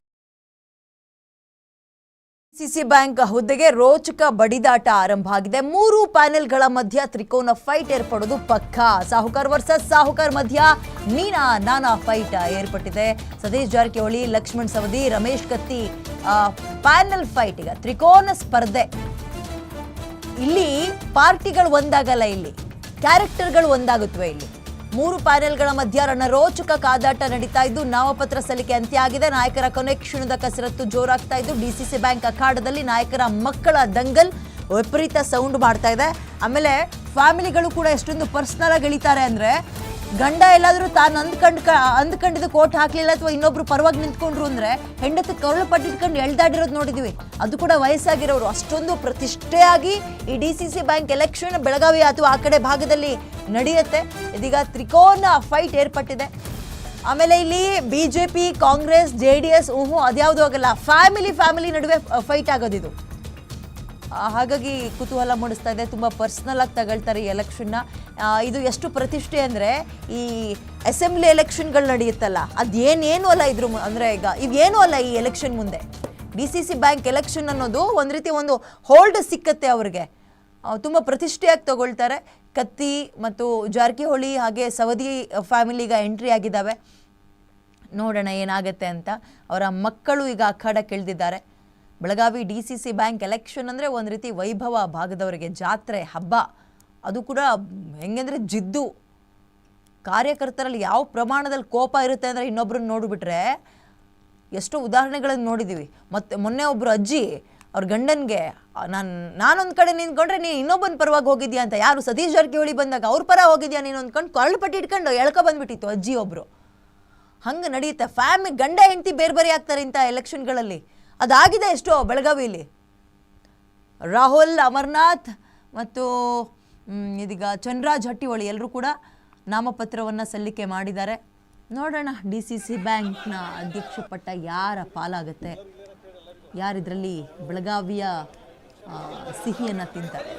ಸಿಸಿ ಬ್ಯಾಂಕ್ ಹುದ್ದೆಗೆ ರೋಚಕ ಬಡಿದಾಟ ಆರಂಭ ಆಗಿದೆ. ಮೂರು ಪ್ಯಾನೆಲ್ಗಳ ಮಧ್ಯ ತ್ರಿಕೋನ ಫೈಟ್ ಏರ್ಪಡೋದು ಪಕ್ಕಾ. ಸಾಹುಕಾರ್ ವರ್ಸಸ್, ಸಾಹುಕಾರ್ ಮಧ್ಯ ನೀನಾ ನಾನಾ ಫೈಟ್ ಏರ್ಪಟ್ಟಿದೆ. ಸತೀಶ್ ಜಾರಕಿಹೊಳಿ, ಲಕ್ಷ್ಮಣ್ ಸವದಿ, ರಮೇಶ್ ಕತ್ತಿ ಪ್ಯಾನೆಲ್ ಫೈಟ್ ಈಗ ತ್ರಿಕೋನ ಸ್ಪರ್ಧೆ. ಇಲ್ಲಿ ಪಾರ್ಟಿಗಳು ಒಂದಾಗಲ್ಲ ಇಲ್ಲಿ. ಕ್ಯಾರೆಕ್ಟರ್ಗಳು ಒಂದಾಗುತ್ತವೆ ಇಲ್ಲಿ. ಮೂರು ಪ್ಯಾನೆಲ್ಗಳ ಮಧ್ಯ ರಣರೋಚಕ ಕಾದಾಟ ನಡೀತಾ ಇದ್ದು, ನಾಮಪತ್ರ ಸಲ್ಲಿಕೆ ಅಂತ್ಯ ಆಗಿದೆ ನಾಯಕರ ಕೊನೆ ಕ್ಷಣದ ಕಸರತ್ತು ಜೋರಾಗ್ತಾ ಇದ್ದು, ಡಿಸಿಸಿ ಬ್ಯಾಂಕ್ ಅಖಾಡದಲ್ಲಿ ನಾಯಕರ ಮಕ್ಕಳ ದಂಗಲ್ ವಿಪರೀತ ಸೌಂಡ್ ಮಾಡ್ತಾ ಇದೆ. ಆಮೇಲೆ ಫ್ಯಾಮಿಲಿಗಳು ಕೂಡ ಎಷ್ಟೊಂದು ಪರ್ಸ್ನಲ್ ಆಗಿ ಎಳಿತಾರೆ ಅಂದ್ರೆ ಗಂಡ ಎಲ್ಲಾದರೂ ತಾನು ಅಂದ್ಕಂಡ್ ಅಂದ್ಕೊಂಡಿದ್ದು ಕೋಟ್ ಹಾಕಲಿಲ್ಲ ಅಥವಾ ಇನ್ನೊಬ್ರು ಪರವಾಗಿ ನಿಂತ್ಕೊಂಡ್ರು ಅಂದ್ರೆ ಹೆಂಡತಿ ಕರುಳು ಪಟ್ಟಿಟ್ಕೊಂಡು ಎಳ್ದಾಡಿರೋದು ನೋಡಿದೀವಿ. ಅದು ಕೂಡ ವಯಸ್ಸಾಗಿರೋರು. ಅಷ್ಟೊಂದು ಪ್ರತಿಷ್ಠೆಯಾಗಿ ಈ D C C bank election Belagavi ಅಥವಾ ಆ ಕಡೆ ಭಾಗದಲ್ಲಿ ನಡೆಯುತ್ತೆ. ಇದೀಗ ತ್ರಿಕೋನ ಫೈಟ್ ಏರ್ಪಟ್ಟಿದೆ. ಆಮೇಲೆ ಇಲ್ಲಿ BJP, Congress, J D S ಊಹು ಅದ್ಯಾವುದೂ ಆಗಲ್ಲ. ಫ್ಯಾಮಿಲಿ ಫ್ಯಾಮಿಲಿ ನಡುವೆ ಫೈಟ್ ಆಗೋದಿದು. ಹಾಗಾಗಿ ಕುತೂಹಲ ಮೂಡಿಸ್ತಾ ಇದೆ. ತುಂಬ ಪರ್ಸ್ನಲ್ ಆಗಿ ತಗೊಳ್ತಾರೆ ಈ ಎಲೆಕ್ಷನ್ನ ಇದು ಎಷ್ಟು ಪ್ರತಿಷ್ಠೆ ಅಂದರೆ ಈ ಅಸೆಂಬ್ಲಿ ಎಲೆಕ್ಷನ್ಗಳು ನಡೆಯುತ್ತಲ್ಲ ಅದೇನೇನು ಅಲ್ಲ ಇದ್ರ ಅಂದರೆ ಈಗ ಇವೇನು ಅಲ್ಲ ಈ ಎಲೆಕ್ಷನ್ ಮುಂದೆ? D C C bank election ಅನ್ನೋದು ಒಂದು ರೀತಿ ಒಂದು ಹೋಲ್ಡ್ ಸಿಕ್ಕತ್ತೆ ಅವ್ರಿಗೆ. ತುಂಬ ಪ್ರತಿಷ್ಠೆಯಾಗಿ ತಗೊಳ್ತಾರೆ. ಕತ್ತಿ ಮತ್ತು ಜಾರಕಿಹೊಳಿ ಹಾಗೆ ಸವದಿ ಫ್ಯಾಮಿಲಿಗ ಎಂಟ್ರಿ ಆಗಿದ್ದಾವೆ. ನೋಡೋಣ ಏನಾಗುತ್ತೆ ಅಂತ. ಅವರ ಮಕ್ಕಳು ಈಗ ಅಖಾಡಕ್ಕೆ ಇಳಿದಿದ್ದಾರೆ. Belagavi D C C bank election ಅಂದರೆ ಒಂದು ರೀತಿ ವೈಭವ ಭಾಗದವರಿಗೆ ಜಾತ್ರೆ ಹಬ್ಬ. ಅದು ಕೂಡ ಹೆಂಗೆಂದರೆ ಜಿದ್ದು. ಕಾರ್ಯಕರ್ತರಲ್ಲಿ ಯಾವ ಪ್ರಮಾಣದಲ್ಲಿ ಕೋಪ ಇರುತ್ತೆ ಅಂದರೆ ಇನ್ನೊಬ್ರನ್ನ ನೋಡಿಬಿಟ್ರೆ ಎಷ್ಟೋ ಉದಾಹರಣೆಗಳನ್ನು ನೋಡಿದ್ದೀವಿ ಮತ್ತು ಮೊನ್ನೆ ಒಬ್ಬರು ಅಜ್ಜಿ ಅವ್ರ ಗಂಡನಿಗೆ, ನಾನು, ನಾನೊಂದು ಕಡೆ ನಿಂತ್ಕೊಂಡ್ರೆ ನೀನು ಇನ್ನೊಬ್ಬನ ಪರವಾಗಿ ಹೋಗಿದ್ಯಾ ಅಂತ? ಯಾರು ಸತೀಶ್ ಜಾರಕಿಹೊಳಿ ಬಂದಾಗ, ಅವ್ರ ಪರ ಹೋಗಿದ್ಯಾ ನೀನು ಅಂದ್ಕೊಂಡು ಕಳ್ಳು ಪಟ್ಟಿ ಇಟ್ಕೊಂಡು ಎಳ್ಕೊ ಬಂದ್ಬಿಟ್ಟಿತ್ತು ಅಜ್ಜಿ ಒಬ್ಬರು ಹಂಗೆ ನಡೆಯುತ್ತೆ ಫ್ಯಾಮಿ ಗಂಡ ಹೆಂಡತಿ ಬೇರೆ ಬೇರೆ ಆಗ್ತಾರೆ ಇಂಥ ಎಲೆಕ್ಷನ್ಗಳಲ್ಲಿ. ಅದಾಗಿದೆ ಎಷ್ಟೋ ಬೆಳಗಾವಿಯಲ್ಲಿ ರಾಹುಲ್, ಅಮರ್ನಾಥ್ ಮತ್ತು ಇದೀಗ ಚಂದ್ರಾಜ್ ಹಟ್ಟಿಹೊಳಿ ಎಲ್ಲರೂ ಕೂಡ ನಾಮಪತ್ರವನ್ನು ಸಲ್ಲಿಕೆ ಮಾಡಿದ್ದಾರೆ. ನೋಡೋಣ, ಡಿ ಸಿ ಸಿ ಬ್ಯಾಂಕ್ನ ಅಧ್ಯಕ್ಷ ಪಟ್ಟ ಯಾರ ಪಾಲಾಗುತ್ತೆ. ಯಾರಿದ್ರಲ್ಲಿ ಬೆಳಗಾವಿಯ ಸಿಹಿಯನ್ನು ತಿಂತಾರೆ.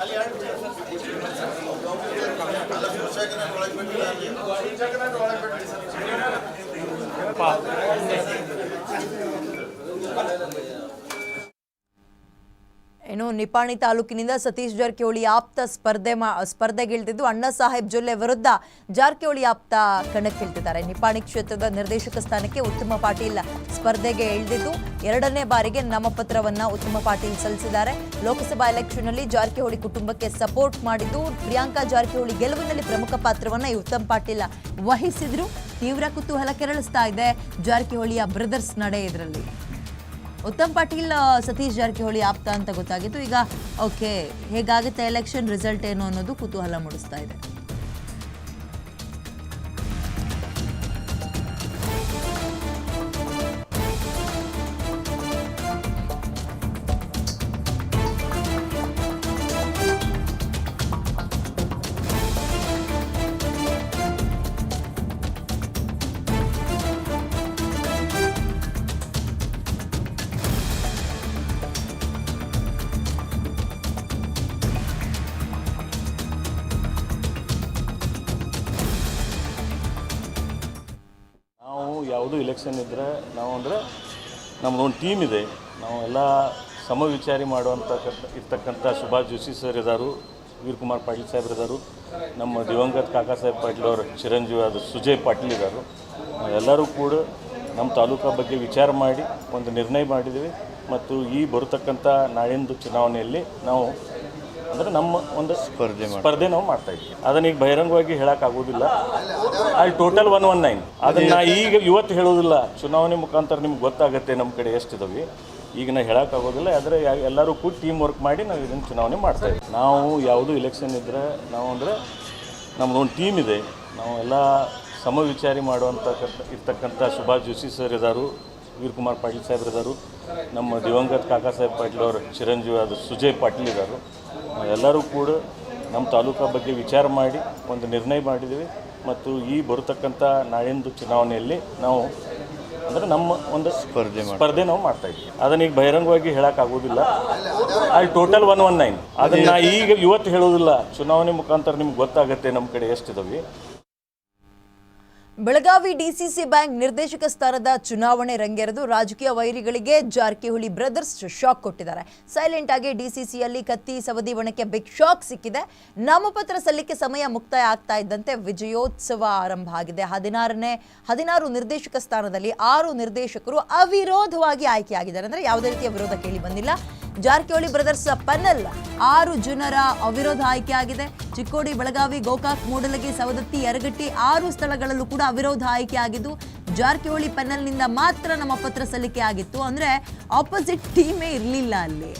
ಒಳಗೆ ಏನು ನಿಪಾಣಿ ತಾಲೂಕಿನಿಂದ ಸತೀಶ್ ಜಾರಕಿಹೊಳಿ ಆಪ್ತ ಸ್ಪರ್ಧೆ ಸ್ಪರ್ಧೆಗಿಳಿದಿದ್ದು, ಅಣ್ಣಾ ಸಾಹೇಬ್ ಜೊಲ್ಲೆ ವಿರುದ್ಧ ಜಾರಕಿಹೊಳಿ ಆಪ್ತ ಕಣಕ್ಕಿಳಿದಿದ್ದಾರೆ. ನಿಪಾಣಿ ಕ್ಷೇತ್ರದ ನಿರ್ದೇಶಕ ಸ್ಥಾನಕ್ಕೆ ಉತ್ತಮ ಪಾಟೀಲ್ ಸ್ಪರ್ಧೆಗೆ ಇಳಿದಿದ್ದು, ಎರಡನೇ ಬಾರಿಗೆ ನಾಮಪತ್ರವನ್ನ ಉತ್ತಮ ಪಾಟೀಲ್ ಸಲ್ಲಿಸಿದ್ದಾರೆ. ಲೋಕಸಭಾ ಎಲೆಕ್ಷನ್ನಲ್ಲಿ ಜಾರಕಿಹೊಳಿ ಕುಟುಂಬಕ್ಕೆ ಸಪೋರ್ಟ್ ಮಾಡಿದ್ದು, ಪ್ರಿಯಾಂಕಾ ಜಾರಕಿಹೊಳಿ ಗೆಲುವಿನಲ್ಲಿ ಪ್ರಮುಖ ಪಾತ್ರವನ್ನ ಈ ಉತ್ತಮ ಪಾಟೀಲ್ ವಹಿಸಿದ್ರು. ತೀವ್ರ ಕುತೂಹಲ ಕೆರಳಿಸ್ತಾ ಇದೆ ಜಾರಕಿಹೊಳಿಯ ಬ್ರದರ್ಸ್ ನಡೆ ಇದರಲ್ಲಿ. ಉತ್ತಮ್ ಪಾಟೀಲ್ ಸತೀಶ್ ಜಾರಕಿಹೊಳಿ ಆಪ್ತ ಅಂತ ಗೊತ್ತಾಗಿತ್ತು. ಈಗ ಓಕೆ ಹೇಗಾಗುತ್ತೆ ಎಲೆಕ್ಷನ್ ರಿಸಲ್ಟ್ ಏನು ಅನ್ನೋದು ಕುತೂಹಲ ಮೂಡಿಸ್ತಾ ಇದೆ. ಯಾವುದು ಇಲೆಕ್ಷನ್ ಇದ್ದರೆ ನಾವು ಅಂದರೆ ನಮ್ಮದೊಂದು ಟೀಮ್ ಇದೆ. ನಾವು ಎಲ್ಲ ಸಮವಿಚಾರಿ ಮಾಡುವಂಥ ಇರ್ತಕ್ಕಂಥ ಸುಭಾಷ್ ಜೋಶಿ ಸರ್ ಇದ್ದಾರೆ ವೀರಕುಮಾರ್ ಪಾಟೀಲ್ ಸಾಹೇಬ್ರು ಇದ್ದಾರು ನಮ್ಮ ದಿವಂಗತ ಕಾಕಾ ಸಾಹೇಬ್ ಪಾಟೀಲ್ ಅವರು, ಚಿರಂಜೀವಿ ಅದು ಸುಜಯ್ ಪಾಟೀಲ್ ಇದ್ದಾರು ಎಲ್ಲರೂ ಕೂಡ ನಮ್ಮ ತಾಲೂಕಾ ಬಗ್ಗೆ ವಿಚಾರ ಮಾಡಿ ಒಂದು ನಿರ್ಣಯ ಮಾಡಿದ್ದೀವಿ ಮತ್ತು ಈ ಬರತಕ್ಕಂಥ ನಾಳಿಂದು ಚುನಾವಣೆಯಲ್ಲಿ ನಾವು ಅಂದರೆ ನಮ್ಮ ಒಂದು ಸ್ಪರ್ಧೆ ಸ್ಪರ್ಧೆ ನಾವು ಮಾಡ್ತಾ ಇದ್ದೀವಿ. ಅದನ್ನ ಈಗ ಬಹಿರಂಗವಾಗಿ ಹೇಳೋಕ್ಕಾಗೋದಿಲ್ಲ ಅಲ್ಲಿ ಟೋಟಲ್ ಒನ್ ಒನ್ ನೈನ್ ಅದನ್ನ ಈಗ ಇವತ್ತು ಹೇಳೋದಿಲ್ಲ ಚುನಾವಣೆ ಮುಖಾಂತರ ನಿಮ್ಗೆ ಗೊತ್ತಾಗುತ್ತೆ ನಮ್ಮ ಕಡೆ ಎಷ್ಟಿದಾವೆ ಈಗ ನಾ ಹೇಳೋಕ್ಕಾಗೋದಿಲ್ಲ ಆದರೆ ಎಲ್ಲರೂ ಕೂಡ ಟೀಮ್ ವರ್ಕ್ ಮಾಡಿ ನಾವು ಇದನ್ನು ಚುನಾವಣೆ ಮಾಡ್ತಾ ಇದ್ದೀವಿ. ನಾವು ಯಾವುದು ಇಲೆಕ್ಷನ್ ಇದ್ದರೆ ನಾವು ಅಂದರೆ ಒಂದು ಟೀಮ್ ಇದೆ. ನಾವು ಎಲ್ಲ ಸಮವಿಚಾರಿ ಮಾಡುವಂತ ಇರ್ತಕ್ಕಂಥ ಸುಭಾಷ್ ಜೋಶಿ ಸರ್ ಇದ್ದಾರೆ ವೀರಕುಮಾರ್ ಪಾಟೀಲ್ ಸಾಹೇಬ್ರು ಇದ್ದಾರೆ ನಮ್ಮ ದಿವಂಗತ ಕಾಕಾ ಸಾಹೇಬ್ ಪಾಟೀಲ್ ಅವರು ಚಿರಂಜೀವಿ ಅದು ಸುಜಯ್ ಪಾಟೀಲ್ ಇದ್ದಾರೆ ಎಲ್ಲರೂ ಕೂಡ ನಮ್ಮ ತಾಲೂಕ ಬಗ್ಗೆ ವಿಚಾರ ಮಾಡಿ ಒಂದು ನಿರ್ಣಯ ಮಾಡಿದ್ದೀವಿ. ಮತ್ತು ಈ ಬರತಕ್ಕಂಥ ನಾಳಿಂದು ಚುನಾವಣೆಯಲ್ಲಿ ನಾವು ಅಂದ್ರೆ ನಮ್ಮ ಒಂದು ಸ್ಪರ್ಧೆ ಸ್ಪರ್ಧೆ ನಾವು ಮಾಡ್ತಾ ಇದ್ದೀವಿ. ಅದನ್ನ ಈಗ ಬಹಿರಂಗವಾಗಿ ಹೇಳೋಕ್ಕಾಗೋದಿಲ್ಲ ಅಲ್ಲಿ ಟೋಟಲ್ ಒನ್ ಒನ್ ನೈನ್ ಅದನ್ನ ಈಗ ಇವತ್ತು ಹೇಳೋದಿಲ್ಲ. ಚುನಾವಣೆ ಮುಖಾಂತರ ನಿಮ್ಗೆ ಗೊತ್ತಾಗುತ್ತೆ ನಮ್ಮ ಕಡೆ ಎಷ್ಟಿದಾವೆ. ಬೆಳಗಾವಿ ಡಿಸಿಸಿ ಬ್ಯಾಂಕ್ ನಿರ್ದೇಶಕ ಸ್ಥಾನದ ಚುನಾವಣೆ ರಂಗೆರೆದು ರಾಜಕೀಯ ವೈರಿಗಳಿಗೆ ಜಾರಕಿಹೊಳಿ ಬ್ರದರ್ಸ್ ಶಾಕ್ ಕೊಟ್ಟಿದ್ದಾರೆ. ಸೈಲೆಂಟ್ ಆಗಿ ಡಿಸಿಸಿಯಲ್ಲಿ ಕತ್ತಿ ಸವದಿ ಬಣಕ್ಕೆ ಬಿಗ್ ಶಾಕ್ ಸಿಕ್ಕಿದೆ. ನಾಮಪತ್ರ ಸಲ್ಲಿಕೆ ಸಮಯ ಮುಕ್ತಾಯ ಆಗ್ತಾ ಇದ್ದಂತೆ ವಿಜಯೋತ್ಸವ ಆರಂಭ ಆಗಿದೆ. ಹದಿನಾರನೇ, ಹದಿನಾರು ನಿರ್ದೇಶಕ ಸ್ಥಾನದಲ್ಲಿ ಆರು ನಿರ್ದೇಶಕರು ಅವಿರೋಧವಾಗಿ ಆಯ್ಕೆಯಾಗಿದ್ದಾರೆ. ಅಂದ್ರೆ ಯಾವುದೇ ರೀತಿಯ ವಿರೋಧ ಕೇಳಿ ಬಂದಿಲ್ಲ. ಜಾರಕಿಹೊಳಿ ಬ್ರದರ್ಸ್ ಪನ್ನಲ್ ಆರು ಜನರ ಅವಿರೋಧ ಆಯ್ಕೆ ಆಗಿದೆ ಚಿಕ್ಕೋಡಿ, ಬೆಳಗಾವಿ, ಗೋಕಾಕ್, ಮೂಡಲಗಿ, ಸವದತ್ತಿ, ಯರಗಟ್ಟಿ ಆರು ಸ್ಥಳಗಳಲ್ಲೂ ಕೂಡ ಅವಿರೋಧ ಆಯ್ಕೆ ಆಗಿದ್ದು ಜಾರಕಿಹೊಳಿ ಪೆನ್ನಲ್ನಿಂದ ಮಾತ್ರ ನಮ್ಮ ಪತ್ರ ಸಲ್ಲಿಕೆ ಆಗಿತ್ತು. ಅಂದ್ರೆ ಆಪೋಸಿಟ್ ಟೀಮೇ ಇರಲಿಲ್ಲ ಅಲ್ಲಿ.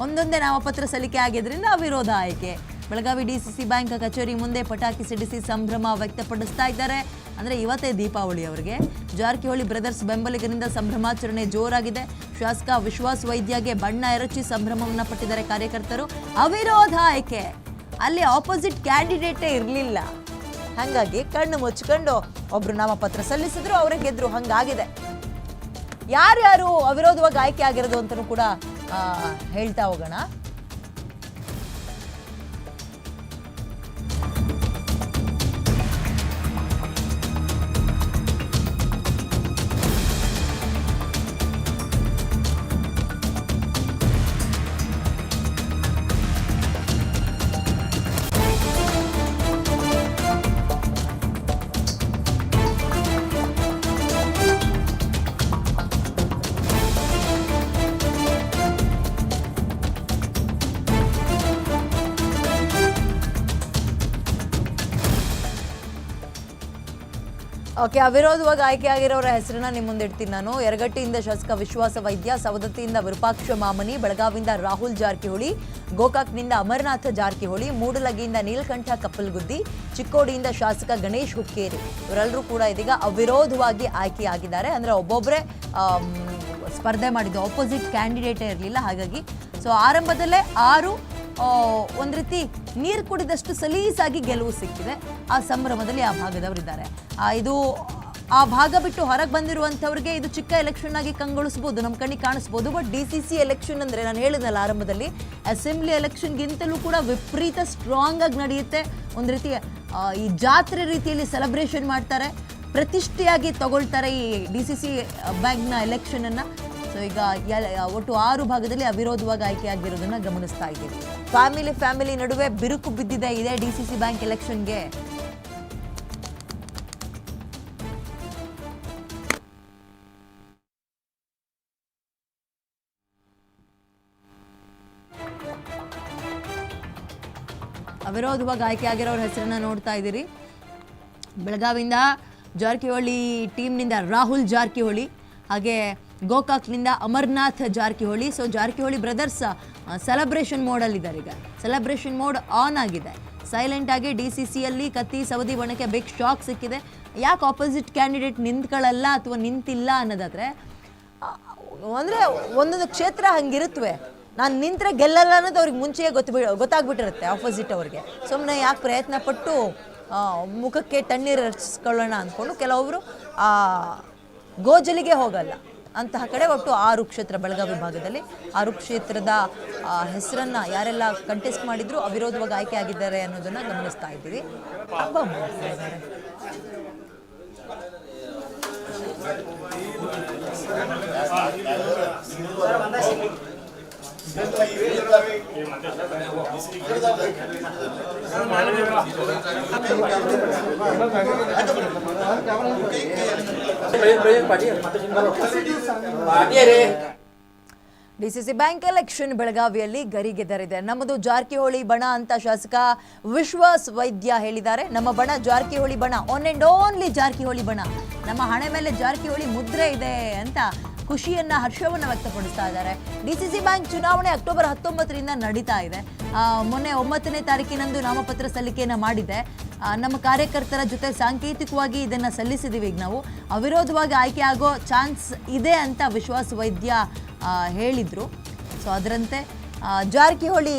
ಒಂದೊಂದೇ ನಾಮಪತ್ರ ಸಲ್ಲಿಕೆ ಆಗಿದ್ರಿಂದ ಅವಿರೋಧ ಆಯ್ಕೆ. ಬೆಳಗಾವಿ ಡಿಸಿಸಿ ಬ್ಯಾಂಕ್ ಕಚೇರಿ ಮುಂದೆ ಪಟಾಕಿ ಸಿಡಿಸಿ ಸಂಭ್ರಮ ವ್ಯಕ್ತಪಡಿಸ್ತಾ ಇದ್ದಾರೆ. ಅಂದ್ರೆ ಇವತ್ತೇ ದೀಪಾವಳಿ ಅವರಿಗೆ. ಜಾರಕಿಹೊಳಿ ಬ್ರದರ್ಸ್ ಬೆಂಬಲಿಗರಿಂದ ಸಂಭ್ರಮಾಚರಣೆ ಜೋರಾಗಿದೆ. ಶಾಸಕ ವಿಶ್ವಾಸ್ ವೈದ್ಯಗೆ ಬಣ್ಣ ಎರಚಿ ಸಂಭ್ರಮವನ್ನ ಪಟ್ಟಿದ್ದಾರೆ ಕಾರ್ಯಕರ್ತರು. ಅವಿರೋಧ ಆಯ್ಕೆ. ಅಲ್ಲಿ ಆಪೋಸಿಟ್ ಕ್ಯಾಂಡಿಡೇಟೇ ಇರಲಿಲ್ಲ. ಹಾಗಾಗಿ ಕಣ್ಣು ಮುಚ್ಕೊಂಡು ಒಬ್ರು ನಾಮಪತ್ರ ಸಲ್ಲಿಸಿದ್ರು ಅವರೇ ಗೆದ್ರು, ಹಂಗಾಗಿದೆ. ಯಾರ್ಯಾರು ಅವಿರೋಧವಾಗಿ ಆಯ್ಕೆ ಆಗಿರೋದು ಅಂತಲೂ ಕೂಡ ಹೇಳ್ತಾ ಹೋಗೋಣ. ಓಕೆ ಅವಿರೋಧವಾಗಿ ಆಯ್ಕೆಯಾಗಿರೋರ ಹೆಸರನ್ನ ನಿಮ್ಮ ಮುಂದೆ ಇಡ್ತೀನಿ ನಾನು. ಯರಗಟ್ಟಿಯಿಂದ ಶಾಸಕ ವಿಶ್ವಾಸ ವೈದ್ಯ, ಸವದತ್ತಿಯಿಂದ ವಿರೂಪಾಕ್ಷ ಮಾಮನಿ, ಬೆಳಗಾವಿಯಿಂದ ರಾಹುಲ್ ಜಾರಕಿಹೊಳಿ, ಗೋಕಾಕ್ನಿಂದ ಅಮರನಾಥ ಜಾರಕಿಹೊಳಿ, ಮೂಡಲಗಿಯಿಂದ ನೀಲಕಂಠ ಕಪ್ಪಲ್ಗುದ್ದಿ, ಚಿಕ್ಕೋಡಿಯಿಂದ ಶಾಸಕ ಗಣೇಶ್ ಹುಕ್ಕೇರಿ. ಇವರೆಲ್ಲರೂ ಕೂಡ ಇದೀಗ ಅವಿರೋಧವಾಗಿ ಆಯ್ಕೆಯಾಗಿದ್ದಾರೆ. ಅಂದ್ರೆ ಒಬ್ಬೊಬ್ಬರೇ ಸ್ಪರ್ಧೆ ಮಾಡಿದ್ದು ಆಪೋಸಿಟ್ ಕ್ಯಾಂಡಿಡೇಟೇ ಇರಲಿಲ್ಲ. ಹಾಗಾಗಿ ಸೊ ಆರಂಭದಲ್ಲೇ ಆರು ಒಂದ್ ರೀತಿ ನೀರು ಕುಡಿದಷ್ಟು ಸಲೀಸಾಗಿ ಗೆಲುವು ಸಿಕ್ಕಿದೆ. ಆ ಸಂಭ್ರಮದಲ್ಲಿ ಆ ಭಾಗದವರಿದ್ದಾರೆ ಇದು ಆ ಭಾಗ ಬಿಟ್ಟು ಹೊರಗೆ ಬಂದಿರುವಂಥವ್ರಿಗೆ ಇದು ಚಿಕ್ಕ ಎಲೆಕ್ಷನ್ ಆಗಿ ಕಂಗೊಳಿಸ್ಬೋದು. ನಮ್ಮ ಕಣ್ಣಿಗೆ ಕಾಣಿಸ್ಬೋದು. But D C C election ಅಂದರೆ ನಾನು ಹೇಳಿದ್ನಲ್ಲ ಆರಂಭದಲ್ಲಿ ಅಸೆಂಬ್ಲಿ ಎಲೆಕ್ಷನ್ಗಿಂತಲೂ ಕೂಡ ವಿಪರೀತ ಸ್ಟ್ರಾಂಗ್ ಆಗಿ ನಡೆಯುತ್ತೆ. ಒಂದು ರೀತಿ ಈ ಜಾತ್ರೆ ರೀತಿಯಲ್ಲಿ ಸೆಲೆಬ್ರೇಷನ್ ಮಾಡ್ತಾರೆ. ಪ್ರತಿಷ್ಠೆಯಾಗಿ ತಗೊಳ್ತಾರೆ ಈ ಡಿ ಸಿ ಸಿ ಬ್ಯಾಂಕ್ನ ಎಲೆಕ್ಷನನ್ನು ಈಗ ಒಟ್ಟು ಆರು ಭಾಗದಲ್ಲಿ ಅವಿರೋಧವಾಗಿ ಆಯ್ಕೆಯಾಗಿರೋದನ್ನ ಗಮನಿಸ್ತಾ ಇದ್ದೀವಿ. ಫ್ಯಾಮಿಲಿ ಫ್ಯಾಮಿಲಿ ನಡುವೆ ಬಿರುಕು ಬಿದ್ದಿದೆ, ಇದೆ ಡಿಸಿಸಿ ಬ್ಯಾಂಕ್ ಎಲೆಕ್ಷನ್ಗೆ ಅವಿರೋಧವಾಗಿ ಆಯ್ಕೆಯಾಗಿರೋರ ಹೆಸರನ್ನ ನೋಡ್ತಾ ಇದ್ದೀರಿ. ಬೆಳಗಾವಿಯಿಂದ ಜಾರಕಿಹೊಳಿ ಟೀಮ್ನಿಂದ ರಾಹುಲ್ ಜಾರಕಿಹೊಳಿ, ಹಾಗೆ ಗೋಕಾಕ್ನಿಂದ Amarnath Jarkiholi. So Jarkiholi brothers celebration ಮೋಡಲ್ಲಿದ್ದಾರೆ ಈಗ. ಸೆಲೆಬ್ರೇಷನ್ ಮೋಡ್ ಆನ್ ಆಗಿದೆ. ಸೈಲೆಂಟ್ ಆಗಿ ಡಿ ಸಿ ಸಿಯಲ್ಲಿ ಕತ್ತಿ, ಸವದಿ ಬಣಕ್ಕೆ ಬಿಗ್ ಶಾಕ್ ಸಿಕ್ಕಿದೆ. ಯಾಕೆ ಆಪೋಸಿಟ್ ಕ್ಯಾಂಡಿಡೇಟ್ ನಿಂತ್ಕೊಳ್ಳಲ್ಲ ಅಥವಾ ನಿಂತಿಲ್ಲ ಅನ್ನೋದಾದ್ರೆ ಅಂದರೆ ಒಂದೊಂದು ಕ್ಷೇತ್ರ ಹಂಗಿರುತ್ತವೆ ನಾನು ನಿಂತರೆ ಗೆಲ್ಲಲ್ಲ ಅನ್ನೋದು ಅವ್ರಿಗೆ ಮುಂಚೆಯೇ ಗೊತ್ತು ಗೊತ್ತಾಗ್ಬಿಟ್ಟಿರುತ್ತೆ ಆಪೋಸಿಟ್ ಅವ್ರಿಗೆ. ಸುಮ್ಮನೆ ಯಾಕೆ ಪ್ರಯತ್ನ ಪಟ್ಟು ಮುಖಕ್ಕೆ ತಣ್ಣೀರು ರಚಿಸ್ಕೊಳ್ಳೋಣ ಅಂದ್ಕೊಂಡು ಕೆಲವೊಬ್ಬರು ಆ, ಗೋಜಲಿಗೆ ಹೋಗಲ್ಲ. ಅಂತಹ ಕಡೆ ಒಟ್ಟು ಆರು ಕ್ಷೇತ್ರ ಬೆಳಗಾವಿ ಭಾಗದಲ್ಲಿ ಆರು ಕ್ಷೇತ್ರದ ಹೆಸರನ್ನು ಯಾರೆಲ್ಲ ಕಂಟೆಸ್ಟ್ ಮಾಡಿದ್ರು, ಅವಿರೋಧವಾಗಿ ಆಯ್ಕೆ ಆಗಿದ್ದಾರೆ ಅನ್ನೋದನ್ನ ಗಮನಿಸ್ತಾ ಇದ್ದೀವಿ. ಹಬ್ಬ ಡಿಸಿಸಿ ಬ್ಯಾಂಕ್ ಎಲೆಕ್ಷನ್ ಬೆಳಗಾವಿಯಲ್ಲಿ ಗರಿಗೆದರಿದೆ ನಮ್ಮದು ಜಾರಕಿಹೊಳಿ ಬಣ ಅಂತ ಶಾಸಕ ವಿಶ್ವಾಸ್ ವೈದ್ಯ ಹೇಳಿದ್ದಾರೆ. ನಮ್ಮ ಬಣ ಜಾರಕಿಹೊಳಿ ಬಣ ಒನ್ ಅಂಡ್ ಓನ್ಲಿ ಜಾರಕಿಹೊಳಿ ಬಣ. ನಮ್ಮ ಹಣೆ ಮೇಲೆ ಜಾರಕಿಹೊಳಿ ಮುದ್ರೆ ಇದೆ ಅಂತ ಖುಷಿಯನ್ನ, ಹರ್ಷವನ್ನ ವ್ಯಕ್ತಪಡಿಸ್ತಾ ಇದ್ದಾರೆ. ಡಿಸಿಸಿ ಬ್ಯಾಂಕ್ ಚುನಾವಣೆ ಅಕ್ಟೋಬರ್ ಹತ್ತೊಂಬತ್ತರಿಂದ ನಡೀತಾ ಇದೆ. ಮೊನ್ನೆ ಒಂಬತ್ತನೇ ತಾರೀಕಿನಂದು ನಾಮಪತ್ರ ಸಲ್ಲಿಕೆಯನ್ನ ಮಾಡಿದೆ. ನಮ್ಮ ಕಾರ್ಯಕರ್ತರ ಜೊತೆ ಸಾಂಕೇತಿಕವಾಗಿ ಇದನ್ನ ಸಲ್ಲಿಸಿದೀವಿ ಈಗ ನಾವು. ಅವಿರೋಧವಾಗಿ ಆಯ್ಕೆ ಆಗೋ ಚಾನ್ಸ್ ಇದೆ ಅಂತ ವಿಶ್ವಾಸ ವೈದ್ಯ ಹೇಳಿದ್ರು. ಸೊ ಅದರಂತೆ ಜಾರಕಿಹೊಳಿ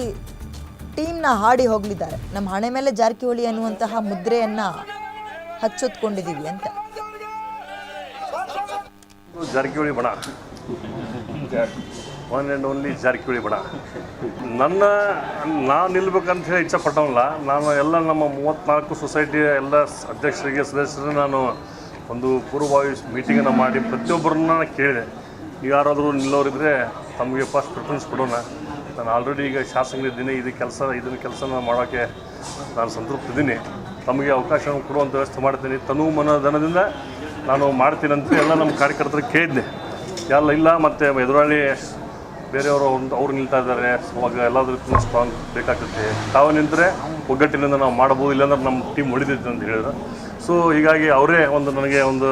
ಟೀಮ್ನ ಹಾಡಿ ಹೋಗಲಿದ್ದಾರೆ. ನಮ್ಮ ಹಣೆ ಮೇಲೆ ಜಾರಕಿಹೊಳಿ ಅನ್ನುವಂತಹ ಮುದ್ರೆಯನ್ನ ಹಚ್ಚೊತ್ಕೊಂಡಿದ್ದೀವಿ ಅಂತ. ಜಾರಕಿಹೊಳಿ ಬಣ. ಒನ್ ಆ್ಯಂಡ್ ಓನ್ಲಿ ಜಾರಕಿಹೊಳಿ ಬಣ. ನನ್ನ, ನಾನು ನಿಲ್ಬೇಕಂತ ಹೇಳಿ ಇಚ್ಛೆ ಪಟ್ಟವಲ್ಲ ನಾನು ಎಲ್ಲ ನಮ್ಮ ಮೂವತ್ತ್ನಾಲ್ಕು ಸೊಸೈಟಿಯ ಎಲ್ಲ ಅಧ್ಯಕ್ಷರಿಗೆ ಸದಸ್ಯರಿಗೆ ನಾನು ಒಂದು ಪೂರ್ವಭಾವಿ ಮೀಟಿಂಗನ್ನು ಮಾಡಿ ಪ್ರತಿಯೊಬ್ಬರನ್ನ ಕೇಳಿದೆ. ಯಾರಾದರೂ ನಿಲ್ಲೋರಿದ್ರೆ ತಮಗೆ ಫಸ್ಟ್ ಪ್ರಿಫರೆನ್ಸ್ ಕೊಡೋಣ. ನಾನು ಆಲ್ರೆಡಿ ಈಗ ಶಾಸಕರಿದ್ದೀನಿ, ಇದು ಕೆಲಸ, ಇದನ್ನು ಕೆಲಸನ ಮಾಡೋಕ್ಕೆ ನಾನು ಸಂತೃಪ್ತಿದ್ದೀನಿ. ತಮಗೆ ಅವಕಾಶ ಕೊಡುವಂಥ ವ್ಯವಸ್ಥೆ ಮಾಡ್ತೀನಿ. ತನು ಮನೋಧನದಿಂದ ನಾನು ಮಾಡ್ತೀನಿ ಅಂತ ಎಲ್ಲ ನಮ್ಮ ಕಾರ್ಯಕರ್ತರು ಕೇಳಿದ್ದೆ. ಎಲ್ಲ ಇಲ್ಲ, ಮತ್ತು ಎದುರಾಳಿ ಬೇರೆಯವರು ಒಂದು ಅವ್ರು ನಿಲ್ತಾ ಇದ್ದಾರೆ. ಅವಾಗ ಎಲ್ಲದಕ್ಕೂ ಸ್ಟ್ರಾಂಗ್ ಬೇಕಾಗುತ್ತೆ ತಾವು ನಿಂತರೆ ಒಗ್ಗಟ್ಟಿನಿಂದ ನಾವು ಮಾಡ್ಬೋದು, ಇಲ್ಲಾಂದ್ರೆ ನಮ್ಮ ಟೀಮ್ ಹೊಡಿತೈತೆ ಅಂತ ಹೇಳಿದ್ರು. ಸೊ ಹೀಗಾಗಿ ಅವರೇ ಒಂದು ನನಗೆ ಒಂದು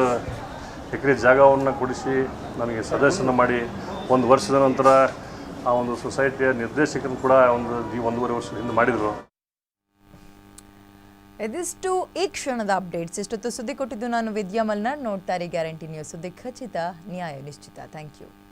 ಎಕರೆ ಜಾಗವನ್ನು ಕೊಡಿಸಿ, ನನಗೆ ಸದಸ್ಯನ ಮಾಡಿ, ಒಂದು ವರ್ಷದ ನಂತರ ಆ ಒಂದು ಸೊಸೈಟಿಯ ನಿರ್ದೇಶಕರು ಕೂಡ ಒಂದು ಈ ಒಂದೂವರೆ ವರ್ಷದಿಂದ ಮಾಡಿದರು. ಇದಿಷ್ಟು ಈ ಕ್ಷಣದ ಅಪ್ಡೇಟ್ಸ್. ಇಷ್ಟೊತ್ತು ಸುದ್ದಿ ಕೊಟ್ಟಿದ್ದು ನಾನು ವಿದ್ಯಾ ಮಲ್ನಾಡ್. ನೋಡ್ತಾರೆ ಗ್ಯಾರಂಟಿ ನ್ಯೂಸ್. ಸುದ್ದಿ ಖಚಿತ, ನ್ಯಾಯ ನಿಶ್ಚಿತ. Thank you.